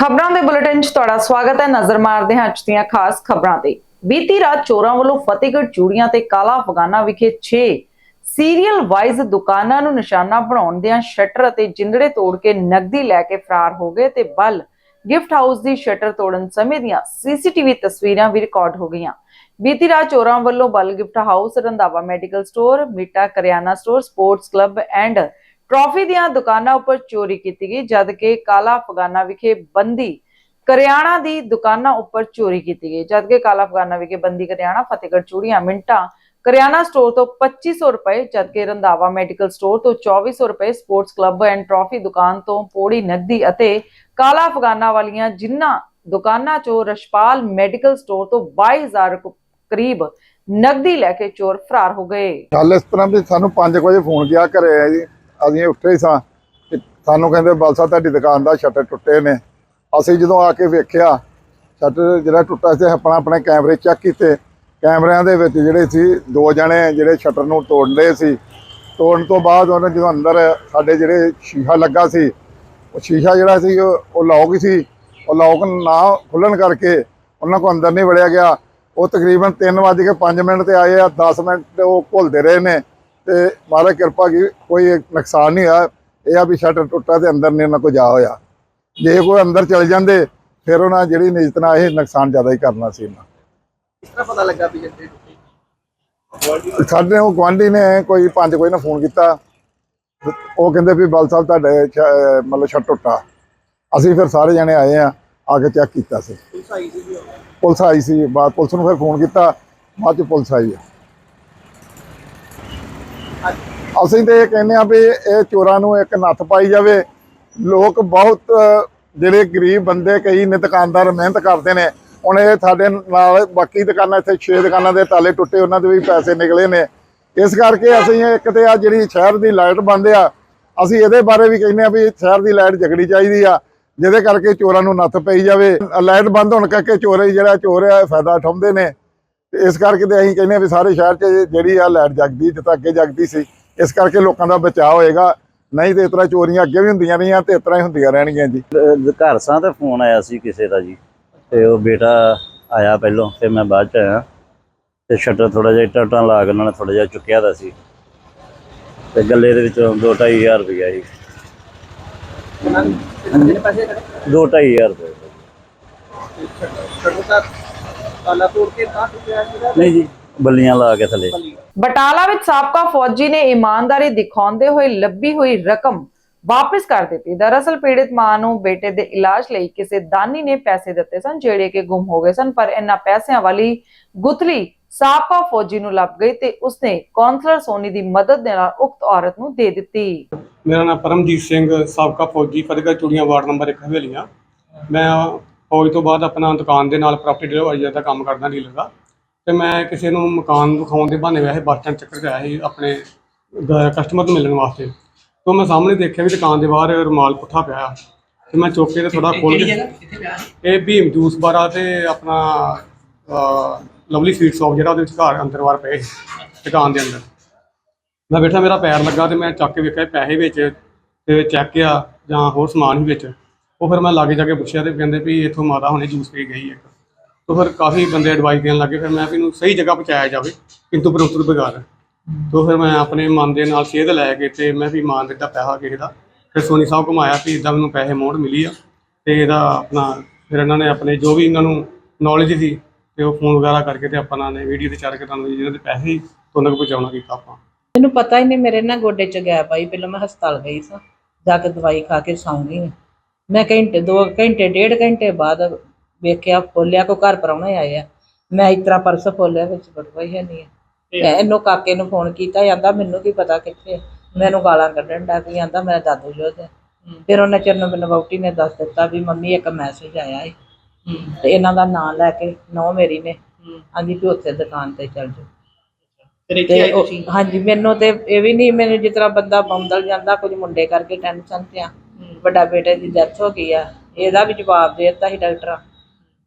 ਖਬਰਾਂ ਦੇ ਬੁਲੇਟਿਨ 'ਚ ਤੁਹਾਡਾ ਸਵਾਗਤ ਹੈ। ਨਜ਼ਰ ਮਾਰਦੇ ਹਾਂ ਅੱਜ ਦੀਆਂ ਖਾਸ ਖਬਰਾਂ ਤੇ। ਬੀਤੀ ਰਾਤ ਚੋਰਾਂ ਵੱਲੋਂ ਫਤਿਹਗੜ੍ਹ ਚੂੜੀਆਂ ਤੇ ਕਾਲਾ ਅਫਗਾਨਾ ਵਿਖੇ 6 ਸੀਰੀਅਲ ਵਾਈਜ਼ ਦੁਕਾਨਾਂ ਨੂੰ ਨਿਸ਼ਾਨਾ ਬਣਾਉਣ ਦਿਆਂ ਸ਼ਟਰ ਅਤੇ ਜਿੰਦੜੇ ਤੋੜ ਕੇ ਨਕਦੀ ਲੈ ਕੇ ਫਰਾਰ ਹੋ ਗਏ ਤੇ ਬਲ ਗਿਫਟ ਹਾਊਸ ਦੀ ਸ਼ਟਰ ਤੋੜਨ ਸਮੇਂ ਦੀਆਂ ਸੀਸੀਟੀਵੀ ਤਸਵੀਰਾਂ ਵੀ ਰਿਕਾਰਡ ਹੋ ਗਈਆਂ। ਬੀਤੀ ਰਾਤ ਚੋਰਾਂ ਵੱਲੋਂ Bal gift house, Randhawa medical store, Meeta Kiryana store, sports club and trophy ਦੀਆਂ ਦੁਕਾਨਾਂ ਉੱਪਰ ਚੋਰੀ ਕੀਤੀ ਗਈ ਜਦ ਕਿ ਕਾਲਾ ਅਫਗਾਨਾ ਵਿਖੇ ਬੰਦੀ ਕਰਿਆਣਾ ਦੀ ਦੁਕਾਨਾਂ ਉੱਪਰ ਚੋਰੀ ਕੀਤੀ ਗਈ ਜਦ ਕਿ ਕਾਲਾ ਅਫਗਾਨਾ ਵਿਖੇ ਬੰਦੀ ਕਰਿਆਣਾ, ਫਤਿਹਗੜ੍ਹ ਚੂੜੀਆਂ, ਮਿੰਟਾਂ ਕਰਿਆਨਾ ਸਟੋਰ ਤੋਂ 2500 ਰੁਪਏ ਜਦ ਕਿ ਰੰਧਾਵਾ ਮੈਡੀਕਲ ਸਟੋਰ ਤੋਂ 2400 ਰੁਪਏ, ਸਪੋਰਟਸ ਕਲੱਬ ਐਂਡ ਟਰਾਫੀ ਦੁਕਾਨ ਤੋਂ ਪੋੜੀ ਨਗਦੀ ਅਤੇ ਕਾਲਾ ਅਫਗਾਨਾ ਵਾਲੀਆਂ ਜਿਨ੍ਹਾਂ ਦੁਕਾਨਾਂ ਚੋਂ ਰਸ਼ਪਾਲ ਮੈਡੀਕਲ ਸਟੋਰ ਤੋਂ 22000 ਕੁ- ਕਰੀਬ ਨਗਦੀ ਲੈ ਕੇ ਚੋਰ ਫਰਾਰ ਹੋ ਗਏ। ਗੱਲ ਇਸ ਤਰ੍ਹਾਂ ਵੀ ਸਾਨੂੰ 5 ਵਜੇ ਫੋਨ ਗਿਆ ਘਰੇ ਆ ਜੀ। ਅਸੀਂ ਉੱਠੇ ਹੀ ਸਾਂ ਤੇ ਸਾਨੂੰ ਕਹਿੰਦੇ ਬਲਸਾ ਤੁਹਾਡੀ ਦੁਕਾਨ ਦਾ ਸ਼ਟਰ ਟੁੱਟੇ ਨੇ। ਅਸੀਂ ਜਦੋਂ ਆ ਕੇ ਵੇਖਿਆ, ਸ਼ਟਰ ਜਿਹੜਾ ਟੁੱਟਾ ਸੀ, ਆਪਣਾ ਆਪਣੇ ਕੈਮਰੇ ਚੈੱਕ ਕੀਤੇ। ਕੈਮਰਿਆਂ ਦੇ ਵਿੱਚ ਜਿਹੜੇ ਸੀ, ਦੋ ਜਣੇ ਜਿਹੜੇ ਸ਼ਟਰ ਨੂੰ ਤੋੜਦੇ ਸੀ। ਤੋੜਨ ਤੋਂ ਬਾਅਦ ਉਹਨਾਂ ਜਦੋਂ ਅੰਦਰ ਸਾਡੇ ਜਿਹੜੇ ਸ਼ੀਸ਼ਾ ਲੱਗਾ ਸੀ, ਉਹ ਸ਼ੀਸ਼ਾ ਜਿਹੜਾ ਸੀ, ਉਹ ਉਹ ਲੌਕ ਸੀ। ਉਹ ਲੌਕ ਨਾ ਖੁੱਲਣ ਕਰਕੇ ਉਹਨਾਂ ਕੋ ਅੰਦਰ ਨਹੀਂ ਵੜਿਆ ਗਿਆ। ਉਹ ਤਕਰੀਬਨ 3:05 ਮਿੰਟ ਤੇ ਆਏ ਆ 10 ਮਿੰਟ ਉਹ ਘੁਲਦੇ ਰਹੇ ਨੇ। ਤੇ ਮਹਾਰਾਜ ਕਿਰਪਾ ਕੀ ਕੋਈ ਨੁਕਸਾਨ ਨਹੀਂ ਹੋਇਆ। ਇਹ ਆ ਵੀ ਸ਼ਟਰ ਟੁੱਟਾ ਤੇ ਅੰਦਰ ਨਹੀਂ ਉਹਨਾਂ ਕੋ ਜਾ ਹੋਇਆ। ਜੇ ਕੋਈ ਅੰਦਰ ਚਲੇ ਜਾਂਦੇ ਫਿਰ ਉਹਨਾਂ ਜਿਹੜੀ ਨਿਯਤ ਨਾਲ ਇਹ ਨੁਕਸਾਨ ਜ਼ਿਆਦਾ ਹੀ ਕਰਨਾ ਸੀ ਇਹਨਾਂ। ਕਿਸ ਤਰ੍ਹਾਂ ਪਤਾ ਲੱਗਾ ਵੀ ਜਿੱਥੇ ਸਾਡੇ ਉਹ ਗੁਆਂਢੀ ਨੇ ਕੋਈ ਪੰਜ ਕੋਈ ਨੇ ਫੋਨ ਕੀਤਾ। ਉਹ ਕਹਿੰਦੇ ਵੀ ਬਲ ਸਾਹਿਬ ਤੁਹਾਡੇ ਮਤਲਬ ਸ਼ਟਰ ਟੁੱਟਾ। ਅਸੀਂ ਫਿਰ ਸਾਰੇ ਜਣੇ ਆਏ ਆ ਆ ਕੇ ਚੈੱਕ ਕੀਤਾ ਸੀ। ਪੁਲਿਸ ਆਈ ਸੀ ਵੀ ਉਹ। ਪੁਲਿਸ ਆਈ ਸੀ ਬਾਅਦ ਪੁਲਿਸ ਨੂੰ ਫਿਰ ਫੋਨ ਕੀਤਾ। ਬਾਅਦ ਚ ਪੁਲਿਸ ਆਈ ਆ। ਅਸੀਂ ਤੇ ਇਹ ਕਹਿੰਦੇ ਆ ਵੀ ਇਹ ਚੋਰਾਂ ਨੂੰ ਇੱਕ ਨੱਥ ਪਾਈ ਜਾਵੇ। ਲੋਕ ਬਹੁਤ, ਜਿਹੜੇ ਗਰੀਬ ਬੰਦੇ ਕਈ ਨੇ ਦੁਕਾਨਦਾਰ ਮਿਹਨਤ ਕਰਦੇ ਨੇ। ਹੁਣ ਇਹ ਸਾਡੇ ਨਾਲ ਬਾਕੀ ਦੁਕਾਨਾਂ, ਇੱਥੇ 6 ਦੁਕਾਨਾਂ ਦੇ ਤਾਲੇ ਟੁੱਟੇ, ਉਹਨਾਂ ਦੇ ਵੀ ਪੈਸੇ ਨਿਕਲੇ ਨੇ। ਇਸ ਕਰਕੇ ਅਸੀਂ ਇੱਕ ਤੇ ਆ ਜਿਹੜੀ ਸ਼ਹਿਰ ਦੀ ਲਾਈਟ ਬੰਦ ਆ, ਅਸੀਂ ਇਹਦੇ ਬਾਰੇ ਵੀ ਕਹਿੰਦੇ ਆ ਵੀ ਸ਼ਹਿਰ ਦੀ ਲਾਈਟ ਜਗੜੀ ਚਾਹੀਦੀ ਆ, ਜਿਹਦੇ ਕਰਕੇ ਚੋਰਾਂ ਨੂੰ ਨੱਥ ਪਈ ਜਾਵੇ। ਲਾਈਟ ਬੰਦ ਹੋਣ ਕਰਕੇ ਚੋਰੇ ਜਿਹੜਾ ਚੋਰ ਆ, ਇਹ ਫਾਇਦਾ ਉਠਾਉਂਦੇ ਨੇ। ਤੇ ਇਸ ਕਰਕੇ ਤੇ ਅਸੀਂ ਕਹਿੰਦੇ ਆ ਵੀ ਸਾਰੇ ਸ਼ਹਿਰ 'ਚ ਜਿਹੜੀ ਆ ਲਾਈਟ ਜਗਦੀ ਜਿੱਦਾਂ ਅੱਗੇ ਜਗਦੀ ਸੀ ਇਸ ਕਰਕੇ ਲੋਕਾਂ ਦਾ ਬਚਾਅ ਹੋਏਗਾ। ਨਹੀਂ ਤੇ ਇਸ ਤਰ੍ਹਾਂ ਚੋਰੀਆਂ ਅੱਗੇ ਵੀ ਹੁੰਦੀਆਂ ਰਹੀਆਂ ਤੇ ਇਸ ਤਰ੍ਹਾਂ ਹੀ ਹੁੰਦੀਆਂ ਰਹਿਣਗੀਆਂ ਜੀ। ਘਰ ਸਾਂ ਤੇ ਫੋਨ ਆਇਆ ਸੀ ਕਿਸੇ ਦਾ ਜੀ ਤੇ ਉਹ ਬੇਟਾ ਆਇਆ ਪਹਿਲੋਂ ਤੇ ਮੈਂ ਬਾਅਦ ਚ ਆਇਆ। ਤੇ ਸ਼ਟਰ ਥੋੜਾ ਜਿਹਾ ਇੱਟਾਂ ਉੱਟਾਂ ਲਾ ਕੇ ਉਹਨਾਂ ਨੇ ਥੋੜਾ ਜਿਹਾ ਚੁੱਕਿਆ ਦਾ ਸੀ। ਤੇ ਗੱਲੇ ਦੇ ਵਿੱਚੋਂ 2-2500 ਰੁਪਇਆ ਖੜੇ 2-2500 ਰੁਪਏ। ਛੱਡੋ ਤਾਂ ਤਾਲਾ ਤੋੜ ਕੇ ਤਾਂ ਟੁੱਟਿਆ ਸੀਗਾ ਨਹੀਂ ਜੀ ਬੱਲੀਆਂ ਲਾ ਕੇ ਥੱਲੇ। ਬਟਾਲਾ ਵਿੱਚ ਸਾਬਕਾ ਫੌਜੀ ਨੇ ਇਮਾਨਦਾਰੀ ਦਿਖਾਉਂਦੇ ਹੋਏ ਲੱਭੀ ਹੋਈ ਰਕਮ ਵਾਪਸ ਕਰ ਦਿੱਤੀ। ਦਰਅਸਲ ਪੀੜਿਤ ਮਾਂ ਨੂੰ ਬੇਟੇ ਦੇ ਇਲਾਜ ਲਈ ਕਿਸੇ ਦਾਨੀ ਨੇ ਪੈਸੇ ਦਿੱਤੇ ਸਨ ਜਿਹੜੇ ਕਿ ਗੁੰਮ ਹੋ ਗਏ ਸਨ ਪਰ ਇਹਨਾਂ ਪੈਸਿਆਂ ਵਾਲੀ ਗੁਥਲੀ ਸਾਬਕਾ ਫੌਜੀ ਨੂੰ ਲੱਭ ਗਈ ਤੇ ਉਸਨੇ ਕੌਂਸਲਰ ਸੋਨੀ ਦੀ ਮਦਦ ਦੇ ਨਾਲ ਉਕਤ ਔਰਤ ਨੂੰ ਦੇ ਦਿੱਤੀ। ਮੇਰਾ ਨਾਮ ਪਰਮਜੀਤ ਸਿੰਘ ਸਾਬਕਾ ਫੌਜੀ ਫਤਿਹਗੜ੍ਹ ਚੂੜੀਆਂ ਵਾਰਡ ਨੰਬਰ 1 ਹਵੇਲੀਆਂ। ਮੈਂ ਫੌਜ ਤੋਂ ਬਾਅਦ ਆਪਣਾ ਦੁਕਾਨ ਦੇ ਨਾਲ ਪ੍ਰਾਪਰਟੀ ਡਿਲੀਵਰੀ ਦਾ ਕੰਮ ਕਰਦਾ ਡੀਲਰ ਦਾ। ਤੇ ਮੈਂ ਕਿਸੇ ਨੂੰ ਮਕਾਨ ਦਿਖਾਉਣ ਦੇ ਬਹਾਨੇ ਵੈਸੇ ਬੱਸ ਸਟੈਂਡ ਚੱਕਰ ਆਇਆ ਸੀ ਆਪਣੇ ਕਸਟਮਰ ਨੂੰ ਮਿਲਣ ਵਾਸਤੇ। ਤੋਂ ਮੈਂ ਸਾਹਮਣੇ ਦੇਖਿਆ ਵੀ ਦੁਕਾਨ ਦੇ ਬਾਹਰ ਰੁਮਾਲ ਪੁੱਠਾ ਪਿਆ। ਤੇ ਮੈਂ ਚੁੱਕ ਕੇ ਤੇ ਥੋੜਾ ਖੋਲ ਕੇ ਇਹ ਭੀਮ ਜੂਸ ਬਾਰਾ ਤੇ ਆਪਣਾ ਲਵਲੀ ਸਵੀਟ ਸ਼ਾਪ ਜਿਹੜਾ ਉਹਦੇ ਵਿੱਚ ਘਰ ਅੰਦਰ ਬਾਹਰ ਪਏ ਦੁਕਾਨ ਦੇ ਅੰਦਰ। ਮੈਂ ਬੈਠਾ ਮੇਰਾ ਪੈਰ ਲੱਗਾ ਤੇ ਮੈਂ ਚੱਕ ਕੇ ਵੇਖਿਆ ਪੈਸੇ ਵਿੱਚ ਤੇ ਚੈੱਕ ਆ ਜਾਂ ਹੋਰ ਸਮਾਨ ਹੀ ਵਿੱਚ। ਉਹ ਫਿਰ ਮੈਂ ਲਾਗੇ ਜਾ ਕੇ ਪੁੱਛਿਆ ਤੇ ਕਹਿੰਦੇ ਵੀ ਇੱਥੋਂ ਮਾਤਾ ਹੁਣੇ ਜੂਸ ਪੀ ਗਈ ਇੱਕ। ਤੋਂ ਫਿਰ ਕਾਫੀ ਬੰਦੇ ਐਡਵਾਈਸ ਦੇਣ ਲੱਗੇ, ਫਿਰ ਮੈਂ ਵੀ ਇਹਨੂੰ ਸਹੀ ਜਗ੍ਹਾ ਪਹੁੰਚਾਇਆ ਜਾਵੇ, ਕਿੰਤੂ ਪਰੰਤੂ ਬਗਾਰ ਤੋਂ ਫਿਰ ਮੈਂ ਆਪਣੇ ਮਨ ਦੇ ਨਾਲ ਸੇਧ ਲੈ ਕੇ ਤੇ ਮੈਂ ਵੀ ਮਾਨ ਦਿੱਤਾ ਪੈਸਾ ਕਿਸੇ ਦਾ। ਫਿਰ ਸੋਨੀ ਸਾਹਿਬ ਘੁਮਾਇਆ ਵੀ ਇਦਾਂ ਮੈਨੂੰ ਪੈਸੇ ਮੋੜ ਮਿਲੀ ਆ ਤੇ ਇਹਦਾ ਆਪਣਾ ਫਿਰ ਇਹਨਾਂ ਨੇ ਆਪਣੇ ਜੋ ਵੀ ਇਹਨਾਂ ਨੂੰ ਨੌਲੇਜ ਸੀ ਤੇ ਉਹ ਫੋਨ ਵਗੈਰਾ ਕਰਕੇ ਤੇ ਆਪਾਂ ਨੇ ਵੀਡੀਓ ਤੇ ਚਾਰ ਕੇ ਤੁਹਾਨੂੰ ਜਿਹਨਾਂ ਦੇ ਪੈਸੇ ਸੀ ਪਹੁੰਚਾਉਣਾ ਕੀਤਾ ਆਪਾਂ। ਮੈਨੂੰ ਪਤਾ ਹੀ ਨਹੀਂ ਮੇਰੇ ਨਾ ਗੋਡੇ ਚ ਗੈਪ ਆਈ, ਪਹਿਲਾਂ ਮੈਂ ਹਸਪਤਾਲ ਗਈ ਸਾਂ, ਜਾ ਕੇ ਦਵਾਈ ਖਾ ਕੇ ਸੌਂ ਗਈ ਮੈਂ ਘੰਟੇ ਦੋ ਘੰਟੇ ਡੇਢ ਘੰਟੇ ਬਾਅਦ ਵੇਖਿਆ ਫੋਲਿਆ ਕੋ ਘਰ ਪਰਾਉਣੇ ਆਏ ਆ ਮੈਂ ਇਸ ਤਰ੍ਹਾਂ ਪਰਸ ਫੋਲਿਆ ਵਿੱਚ ਬਟਵਾ ਹੀ ਹੈ ਨਹੀਂ। ਹੈ ਮੈਂ ਇਹਨੂੰ ਕਾਕੇ ਨੂੰ ਫੋਨ ਕੀਤਾ ਜਾਂਦਾ ਮੈਨੂੰ ਕੀ ਪਤਾ ਕਿੱਥੇ। ਮੈਨੂੰ ਗਾਲਾਂ ਕੱਢਣ ਦਾ ਵੀ ਆਂਦਾ ਮੇਰਾ ਦਾਦੂ ਹੈ। ਫਿਰ ਉਹਨਾਂ ਚਿਰ ਨੂੰ ਮੈਨੂੰ ਵਹੁਟੀ ਨੇ ਦੱਸ ਦਿੱਤਾ ਵੀ ਮੰਮੀ ਇੱਕ ਮੈਸੇਜ ਆਇਆ ਹੈ। ਤੇ ਇਹਨਾਂ ਦਾ ਨਾਮ ਲੈ ਕੇ ਨੌ ਮੇਰੀ ਨੇ। ਆਂਦੀ ਵੀ ਉੱਥੇ ਦੁਕਾਨ ਤੇ ਚੱਲ ਫਿਰ ਇੱਥੇ ਤੇ ਆਏ ਉਹ- ਤੁਸੀਂ? ਹਾਂਜੀ ਮੈਨੂੰ ਤੇ ਇਹ ਵੀ ਨਹੀਂ ਮੈਨੂੰ ਜਿਸ ਤਰ੍ਹਾਂ ਬੰਦਾ ਬੰਦਲ ਜਾਂਦਾ ਕੁਝ ਮੁੰਡੇ ਕਰਕੇ ਟੈਨਸ਼ਨ ਤੇ ਆ। ਵੱਡਾ ਬੇਟੇ ਦੀ ਡੈਥ ਹੋ ਗਈ ਆ ਇਹਦਾ ਵੀ ਜਵਾਬ ਦੇ ਦਿੱਤਾ ਸੀ ਡਾਕਟਰ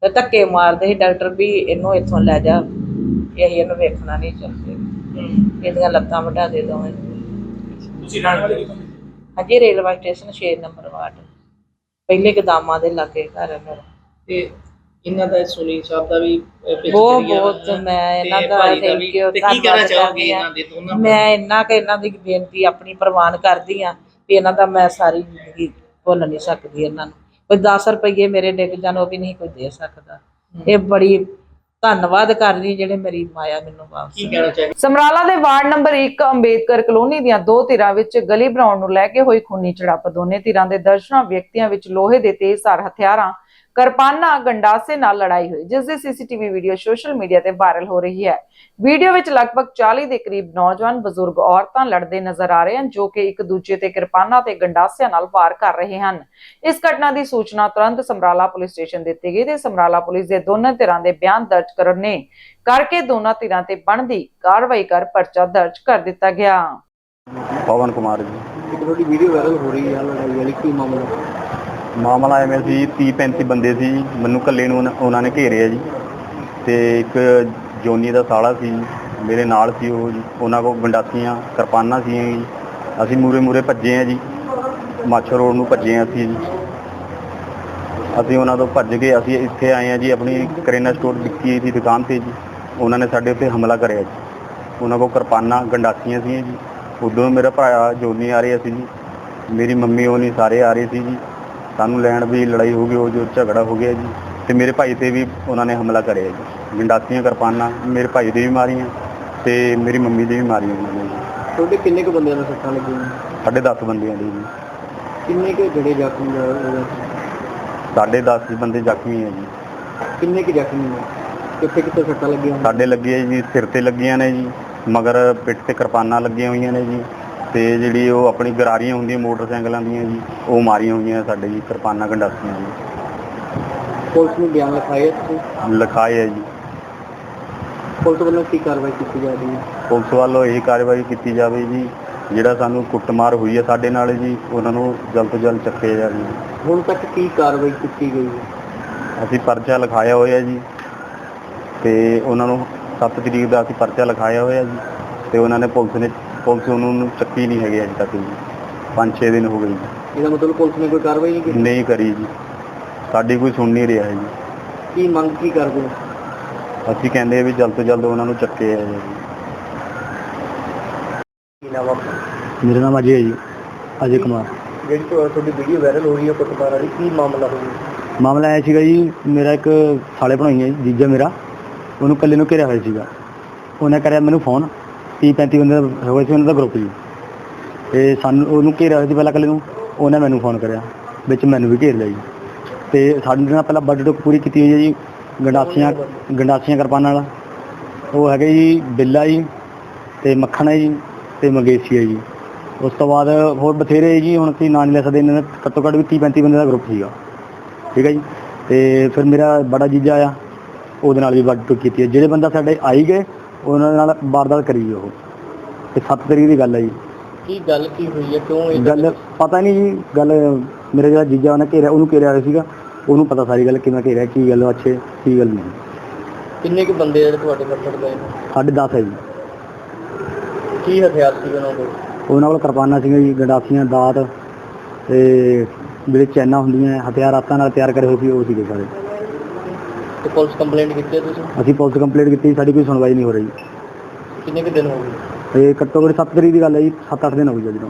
ਤੇ ਧੱਕੇ ਮਾਰਦੇ ਸੀ ਡਾਕਟਰ ਵੀ ਇਹਨੂੰ ਇੱਥੋਂ ਲੈ ਜਾ ਇਹ ਅਸੀਂ ਇਹਨੂੰ ਵੇਖਣਾ ਨਹੀਂ ਚਾਹੁੰਦੇ ਇਹਦੀਆਂ ਲੱਤਾਂ ਵਢਾ ਦੇ ਦੋਵੇਂ ਤੁਸੀਂ ਰਹਿਣ ਵਾਲੇ ਕਿੱਥੋਂ ਦੇ? ਹਾਂਜੀ ਰੇਲਵੇ ਸਟੇਸ਼ਨ 6 ਨੰਬਰ ਵਾਰਡ ਪਹਿਲੇ ਗਦਾਮਾਂ ਦੇ ਲਾਗੇ ਘਰ ਹੈ ਮੇਰਾ ਤੇ ਇਹਨਾਂ ਦਾ ਸੁਨੀਲ ਸਾਹਿਬ ਦਾ ਵੀ ਅਹ, ਬਹੁਤ ਜਰੀਆ ਬਹੁਤ ਵਾ। ਮੈਂ ਤੇ ਇਹਨਾਂ ਦਾ thank ਵੀ। you, ਤੇ ਕੀ ਕਹਿਣਾ ਧੰਨਵਾਦ ਚਾਹੋਗੇ ਕਰਦੀ ਹਾਂ। ਇਹਨਾਂ ਦੇ ਦੋਨਾਂ ਮੈਂ ਇੰਨਾ ਕਿ ਇਹਨਾਂ ਦੀ ਬੇਨਤੀ ਆਪਣੀ ਪ੍ਰਵਾਨ ਕਰਦੀ ਆ ਵੀ ਇਹਨਾਂ ਦਾ ਮੈਂ ਸਾਰੀ ਜ਼ਿੰਦਗੀ ਭੁੱਲ ਨਹੀਂ ਸਕਦੀ ਇਹਨਾਂ ਨੂੰ। ਕੋਈ 10 ਰੁਪਏ ਮੇਰੇ ਡਿੱਗ ਜਾਣ ਉਹ ਵੀ ਨਹੀਂ ਕੋਈ ਦੇ ਸਕਦਾ। ਇਹ ਬੜੀ ਧੰਨਵਾਦ ਕਰਦੀ ਜਿਹੜੇ ਮੇਰੀ ਮਾਇਆ ਮੈਨੂੰ ਵਾਪਸ ਕੀ ਕਹਿਣਾ ਚਾਹੋਗੇ ਸਮਰਾਲਾ ਦੇ ਵਾਰਡ ਨੰਬਰ 1 ਅੰਬੇਦਕਰ ਕਲੋਨੀ ਦੀਆਂ ਦੋ ਧਿਰਾਂ ਵਿੱਚ ਗਲੀ ਬਣਾਉਣ ਨੂੰ ਲੈ ਕੇ ਹੋਈ ਖੂਨੀ ਝੜਪ। ਦੋਨੇ ਧਿਰਾਂ ਦੇ ਦਰਜਨਾਂ ਵਿਅਕਤੀਆਂ ਵਿੱਚ ਲੋਹੇ ਦੇ ਤੇਜ਼ਧਾਰ ਹਥਿਆਰਾਂ ਕਿਰਪਾਨਾਂ ਗੰਡਾਸੇ ਨਾਲ ਲੜਾਈ ਹੋਈ ਜਿਸ ਦੀ ਸੀਸੀਟੀਵੀ ਵੀਡੀਓ ਸੋਸ਼ਲ ਮੀਡੀਆ ਤੇ ਵਾਇਰਲ ਹੋ ਰਹੀ ਹੈ। ਵੀਡੀਓ ਵਿੱਚ ਲਗਭਗ 40 ਦੇ ਕਰੀਬ ਨੌਜਵਾਨ ਬਜ਼ੁਰਗ ਔਰਤਾਂ ਲੜਦੇ ਨਜ਼ਰ ਆ ਰਹੇ ਹਨ ਜੋ ਕਿ ਇੱਕ ਦੂਜੇ ਤੇ ਕਿਰਪਾਨਾਂ ਤੇ ਗੰਡਾਸਿਆਂ ਨਾਲ ਵਾਰ ਕਰ ਰਹੇ ਹਨ। ਇਸ ਘਟਨਾ ਦੀ ਸੂਚਨਾ ਤੁਰੰਤ ਸਮਰਾਲਾ ਪੁਲਿਸ ਸਟੇਸ਼ਨ ਦਿੱਤੀ ਗਈ ਤੇ ਸਮਰਾਲਾ ਪੁਲਿਸ ਦੇ ਦੋਨਾਂ ਧਿਰਾਂ ਦੇ ਬਿਆਨ ਦਰਜ ਕਰਨ ਨੇ ਕਰਕੇ ਦੋਨਾਂ ਧਿਰਾਂ ਤੇ ਬਣਦੀ ਕਾਰਵਾਈ ਕਰ ਪਰਚਾ ਦਰਜ ਕਰ ਦਿੱਤਾ ਗਿਆ। ਪਵਨ ਕੁਮਾਰ ਜੀ। ਇੱਕ ਤੁਹਾਡੀ ਵੀਡੀਓ ਵਾਇਰਲ ਹੋ ਰਹੀ ਹੈ ਲੜਾਈ ਵਾਲੀ ਕੀ ਮਾਮਲਾ? ਮਾਮਲਾ ਐਵੇਂ ਸੀ 30 35 ਬੰਦੇ ਸੀ ਜੀ। ਮੈਨੂੰ ਇਕੱਲੇ ਨੂੰ ਉਹਨਾਂ- ਉਹਨਾਂ ਨੇ ਘੇਰਿਆ ਜੀ। ਤੇ ਇੱਕ ਜੋਨੀ ਦਾ ਸਾਲਾ ਸੀ, ਮੇਰੇ ਨਾਲ ਸੀ ਉਹ ਜੀ, ਉਹਨਾਂ ਕੋਲ ਗੰਡਾਸੀਆਂ ਕਿਰਪਾਨਾਂ ਸੀ ਜੀ। ਅਸੀਂ ਮੂਰੇ ਮੂਰੇ ਭੱਜੇ ਆ ਜੀ, ਮਾਛਰ ਰੋਡ ਨੂੰ ਭੱਜੇ ਆ ਅਸੀਂ ਜੀ। ਅਸੀਂ ਉਹਨਾਂ ਤੋਂ ਭੱਜ ਕੇ ਅਸੀਂ ਇੱਥੇ ਆਏ ਆ ਜੀ, ਆਪਣੀ ਕਰਿਆਨਾ ਸਟੋਰ ਵਿੱਕੀ ਦੀ ਦੁਕਾਨ ਤੇ ਜੀ। ਉਹਨਾਂ ਨੇ ਸਾਡੇ ਉੱਤੇ ਹਮਲਾ ਕਰਿਆ ਜੀ। ਉਹਨਾਂ ਕੋਲ ਕਿਰਪਾਨਾਂ ਗੰਡਾਸੀਆਂ ਸੀ ਜੀ। ਉਦੋਂ ਮੇਰਾ ਭਰਾ ਜੋਨੀ ਆ ਰਿਹਾ ਸੀ ਜੀ। ਮੇਰੀ ਮੰਮੀ ਉਹ ਨਹੀਂ ਸਾਰੇ ਆ ਰਹੇ ਸੀ ਜੀ। ਸਾਨੂੰ ਲੈਣ ਵੀ ਲੜਾਈ ਹੋ ਗਈ ਉਹ ਜੋ ਝਗੜਾ ਹੋ ਗਿਆ ਜੀ। ਤੇ ਮੇਰੇ ਭਾਈ ਤੇ ਵੀ ਉਹਨਾਂ ਨੇ ਹਮਲਾ ਕਰਿਆ ਜੀ। ਗੰਡਾਸੀਆਂ ਕਿਰਪਾਨਾਂ ਮੇਰੇ ਭਾਈ ਦੇ ਵੀ ਮਾਰੀਆਂ ਤੇ ਮੇਰੀ ਮੰਮੀ ਦੇ ਵੀ ਮਾਰੀਆਂ ਉਹਨਾਂ ਨੇ ਜੀ। ਤੁਹਾਡੇ ਕਿੰਨੇ ਕੁ ਬੰਦਿਆਂ ਨੂੰ ਸੱਟਾਂ ਲੱਗੀਆਂ? ਸਾਢੇ 10 ਬੰਦਿਆਂ ਦੀ ਜੀ। ਕਿੰਨੇ ਕੁ ਜਿਹੜੇ ਜ਼ਖਮੀ ਹੋਏ ਸਾਢੇ 10 ਬੰਦੇ ਜ਼ਖਮੀ ਹੈ ਜੀ। ਕਿੰਨੇ ਕੁ ਜ਼ਖਮੀ ਨੇ ਕਿੱਥੇ ਕਿੱਥੇ ਸੱਟਾਂ ਲੱਗੀਆਂ ਸਾਡੇ ਲੱਗੀ ਜੀ ਸਿਰ ਤੇ ਲੱਗੀਆਂ ਨੇ ਜੀ ਮਗਰ ਪਿੱਠ ਤੇ ਕਿਰਪਾਨਾਂ ਲੱਗੀਆਂ ਹੋਈਆਂ ਨੇ ਜੀ। ਤੇ ਜਿਹੜੀ ਉਹ ਆਪਣੀ ਗਰਾਰੀਆਂ ਹੁੰਦੀਆਂ ਮੋਟਰਸਾਈਕਲਾਂ ਦੀਆਂ ਜੀ ਉਹ ਮਾਰੀਆਂ ਹੋਈਆਂ ਸਾਡੇ ਜੀ ਕਿਰਪਾਨਾਂ ਗੰਡਾਸੀਆਂ ਜੀ। ਪੁਲਿਸ ਨੂੰ ਬਿਆਨ ਲਿਖਾਇਆ ਤੁਸੀਂ? ਲਿਖਾਏ ਹੈ ਜੀ। ਪੁਲਿਸ ਵੱਲੋਂ ਕੀ ਕਾਰਵਾਈ ਕੀਤੀ ਜਾ ਰਹੀ ਹੈ? ਪੁਲਿਸ ਵੱਲੋਂ ਇਹ ਕਾਰਵਾਈ ਕੀਤੀ ਜਾਵੇ ਜੀ ਜਿਹੜਾ ਸਾਨੂੰ ਕੁੱਟਮਾਰ ਹੋਈ ਹੈ ਸਾਡੇ ਨਾਲ ਜੀ ਉਹਨਾਂ ਨੂੰ ਜਲਦ ਤੋਂ ਜਲਦ ਚੱਕਿਆ ਜਾਵੇ। ਹੁਣ ਤੱਕ ਕੀ ਕਾਰਵਾਈ ਕੀਤੀ ਗਈ ਹੈ? ਅਸੀਂ ਪਰਚਾ ਲਿਖਾਇਆ ਹੋਇਆ ਜੀ ਤੇ ਉਹਨਾਂ ਨੂੰ 7 ਤਰੀਕ ਦਾ ਅਸੀਂ ਪਰਚਾ ਲਿਖਾਇਆ ਹੋਇਆ ਜੀ ਤੇ ਉਹਨਾਂ ਨੇ ਪੁਲਿਸ ਨੇ ਪੁਲਿਸ ਉਹਨਾਂ ਨੂੰ ਚੱਕੀ ਨਹੀਂ ਹੈਗੀ ਅਜੇ ਤੱਕ ਜੀ। 5-6 ਦਿਨ ਹੋ ਗਏ ਜੀ। ਇਹਦਾ ਮਤਲਬ ਪੁਲਿਸ ਨੇ ਕੋਈ ਕਾਰਵਾਈ ਨਹੀਂ ਕੀਤੀ? ਨਹੀਂ ਕਰੀ ਜੀ। ਸਾਡੀ ਕੋਈ ਸੁਣ ਨਹੀਂ ਰਿਹਾ ਜੀ। ਕੀ ਮੰਗ ਕੀ ਕਰਦੇ ਹੋ? ਅਸੀਂ ਕਹਿੰਦੇ ਆ ਵੀ ਜਲਦ ਤੋਂ ਜਲਦ ਉਹਨਾਂ ਨੂੰ ਚੱਕਿਆ ਜਾਵੇ ਜੀ। ਕੀ ਨਾਮ ਆ ਮੇਰਾ ਨਾਮ ਅਜੇ ਹੈ ਜੀ ਅਜੇ ਕੁਮਾਰ। ਜਿਹੜੀ ਤੁਹਾ- ਤੁਹਾਡੀ ਵੀਡੀਓ ਵਾਇਰਲ ਹੋ ਰਹੀ ਹੈ ਕੁੱਟਮਾਰ ਵਾਲੀ ਕੀ ਮਾਮਲਾ ਹੋਇਆ? ਮਾਮਲਾ ਇਹ ਸੀਗਾ ਜੀ ਮੇਰਾ ਇੱਕ ਸਾਲੇ ਬਣਾਈ ਹੈ ਜੀਜਾ ਮੇਰਾ। ਉਹਨੂੰ ਇਕੱਲੇ ਨੂੰ ਘੇਰਿਆ ਹੋਇਆ ਸੀਗਾ। ਉਹਨੇ ਕਰਿਆ ਮੈਨੂੰ ਫੋਨ। 30 35 ਬੰਦੇ ਦਾ ਹੋਇਆ ਸੀ, ਉਹਨਾਂ ਦਾ ਗਰੁੱਪ ਜੀ। ਤੇ ਸਾਨੂੰ ਉਹਨੂੰ ਘੇਰਿਆ ਹੋਇਆ ਸੀ ਪਹਿਲਾਂ ਇਕੱਲੇ ਨੂੰ, ਉਹਨੇ ਮੈਨੂੰ ਫੋਨ ਕਰਿਆ, ਵਿੱਚ ਮੈਨੂੰ ਵੀ ਘੇਰ ਲਿਆ ਜੀ। ਤੇ ਸਾਡੇ ਨਾਲ ਪਹਿਲਾਂ ਬਰਥਡੇ ਟੁੱਕ ਪੂਰੀ ਕੀਤੀ ਹੋਈ ਹੈ ਜੀ, ਗੰਡਾਸੀਆਂ ਗੰਡਾਸੀਆਂ ਕਿਰਪਾਨਾਂ ਵਾਲਾ। ਉਹ ਹੈਗਾ ਜੀ, ਬਿੱਲਾ ਜੀ, ਤੇ ਮੱਖਣ ਹੈ ਜੀ, ਤੇ ਮੰਗੇਸ਼ੀ ਹੈ ਜੀ। ਉਸ ਤੋਂ ਬਾਅਦ ਹੋਰ ਬਥੇਰੇ ਜੀ, ਹੁਣ ਅਸੀਂ ਨਾਂ ਨਹੀਂ ਲੈ ਸਕਦੇ, ਇਹਨਾਂ ਦਾ ਘੱਟੋ ਘੱਟ ਵੀ 30 35 ਬੰਦੇ ਦਾ ਗਰੁੱਪ ਸੀਗਾ। ਠੀਕ ਹੈ ਜੀ? ਤੇ ਫਿਰ ਮੇਰਾ ਬੜਾ ਜੀਜਾ ਆ ਉਹਦੇ ਨਾਲ ਵੀ ਵੱਡ ਕੀਤੀ ਹੈ। ਜਿਹੜੇ ਬੰਦਾ ਸਾਡੇ ਆਈ ਗਏ ਉਹਨਾਂ ਨਾਲ ਵਾਰਦਾਤ ਕਰੀ ਉਹ। ਤੇ 7 ਤਰੀਕ ਦੀ ਗੱਲ ਹੈ ਜੀ। ਕੀ ਗੱਲ ਕੀ ਹੋਈ ਹੈ? ਕਿਉਂ ਇਹ ਗੱਲ ਪਤਾ ਨਹੀਂ ਜੀ ਗੱਲ ਮੇਰੇ ਜਿਹੜਾ ਜੀਜਾ ਉਹਨੇ ਘੇਰਿਆ ਉਹਨੂੰ ਘੇਰਿਆ ਹੋਇਆ ਸੀਗਾ। ਉਹਨੂੰ ਪਤਾ ਸਾਰੀ ਗੱਲ ਕਿਵੇਂ ਘੇਰਿਆ ਕੀ ਗੱਲ ਅੱਛੇ ਕੀ ਗੱਲ ਨਹੀਂ। ਕਿੰਨੇ ਕੁ ਬੰਦੇ ਜਿਹੜੇ ਤੁਹਾਡੇ ਕੱਪੜ ਗਏ ਨੇ? ਸਾਢੇ 10 ਹੈ ਜੀ। ਕੀ ਹਥਿਆਰ ਸੀ ਉਹਨਾਂ ਕੋਲ? ਉਹਨਾਂ ਕੋਲ ਕਿਰਪਾਨਾਂ ਸੀਗੀਆਂ ਜੀ ਗੰਡਾਸੀਆਂ ਦਾਤ ਤੇ ਜਿਹੜੇ ਚੈਨਾ ਹੁੰਦੀਆਂ ਹਥਿਆਰ ਹੱਥਾਂ ਨਾਲ ਤਿਆਰ ਕਰੇ ਹੋਏ ਸੀ ਉਹ ਸੀਗੇ ਸਾਰੇ। ਤੇ ਪੁਲਿਸ ਕੰਪਲੇਂਟ ਕੀਤੀ ਹੈ ਤੁਸੀਂ? ਅਸੀਂ ਪੁਲਿਸ ਕੰਪਲੇਂਟ ਕੀਤੀ ਸਾਡੀ ਕੋਈ ਸੁਣਵਾਈ ਨਹੀਂ ਹੋ ਰਹੀ। ਕਿੰਨੇ ਕੁ ਦਿਨ ਹੋ ਗਏ? ਇਹ ਘੱਟੋ ਘੱਟ 7 ਤਰੀਕ ਦੀ ਗੱਲ ਹੈ ਜੀ 7-8 ਦਿਨ ਹੋ ਗਏ ਜਦੋਂ।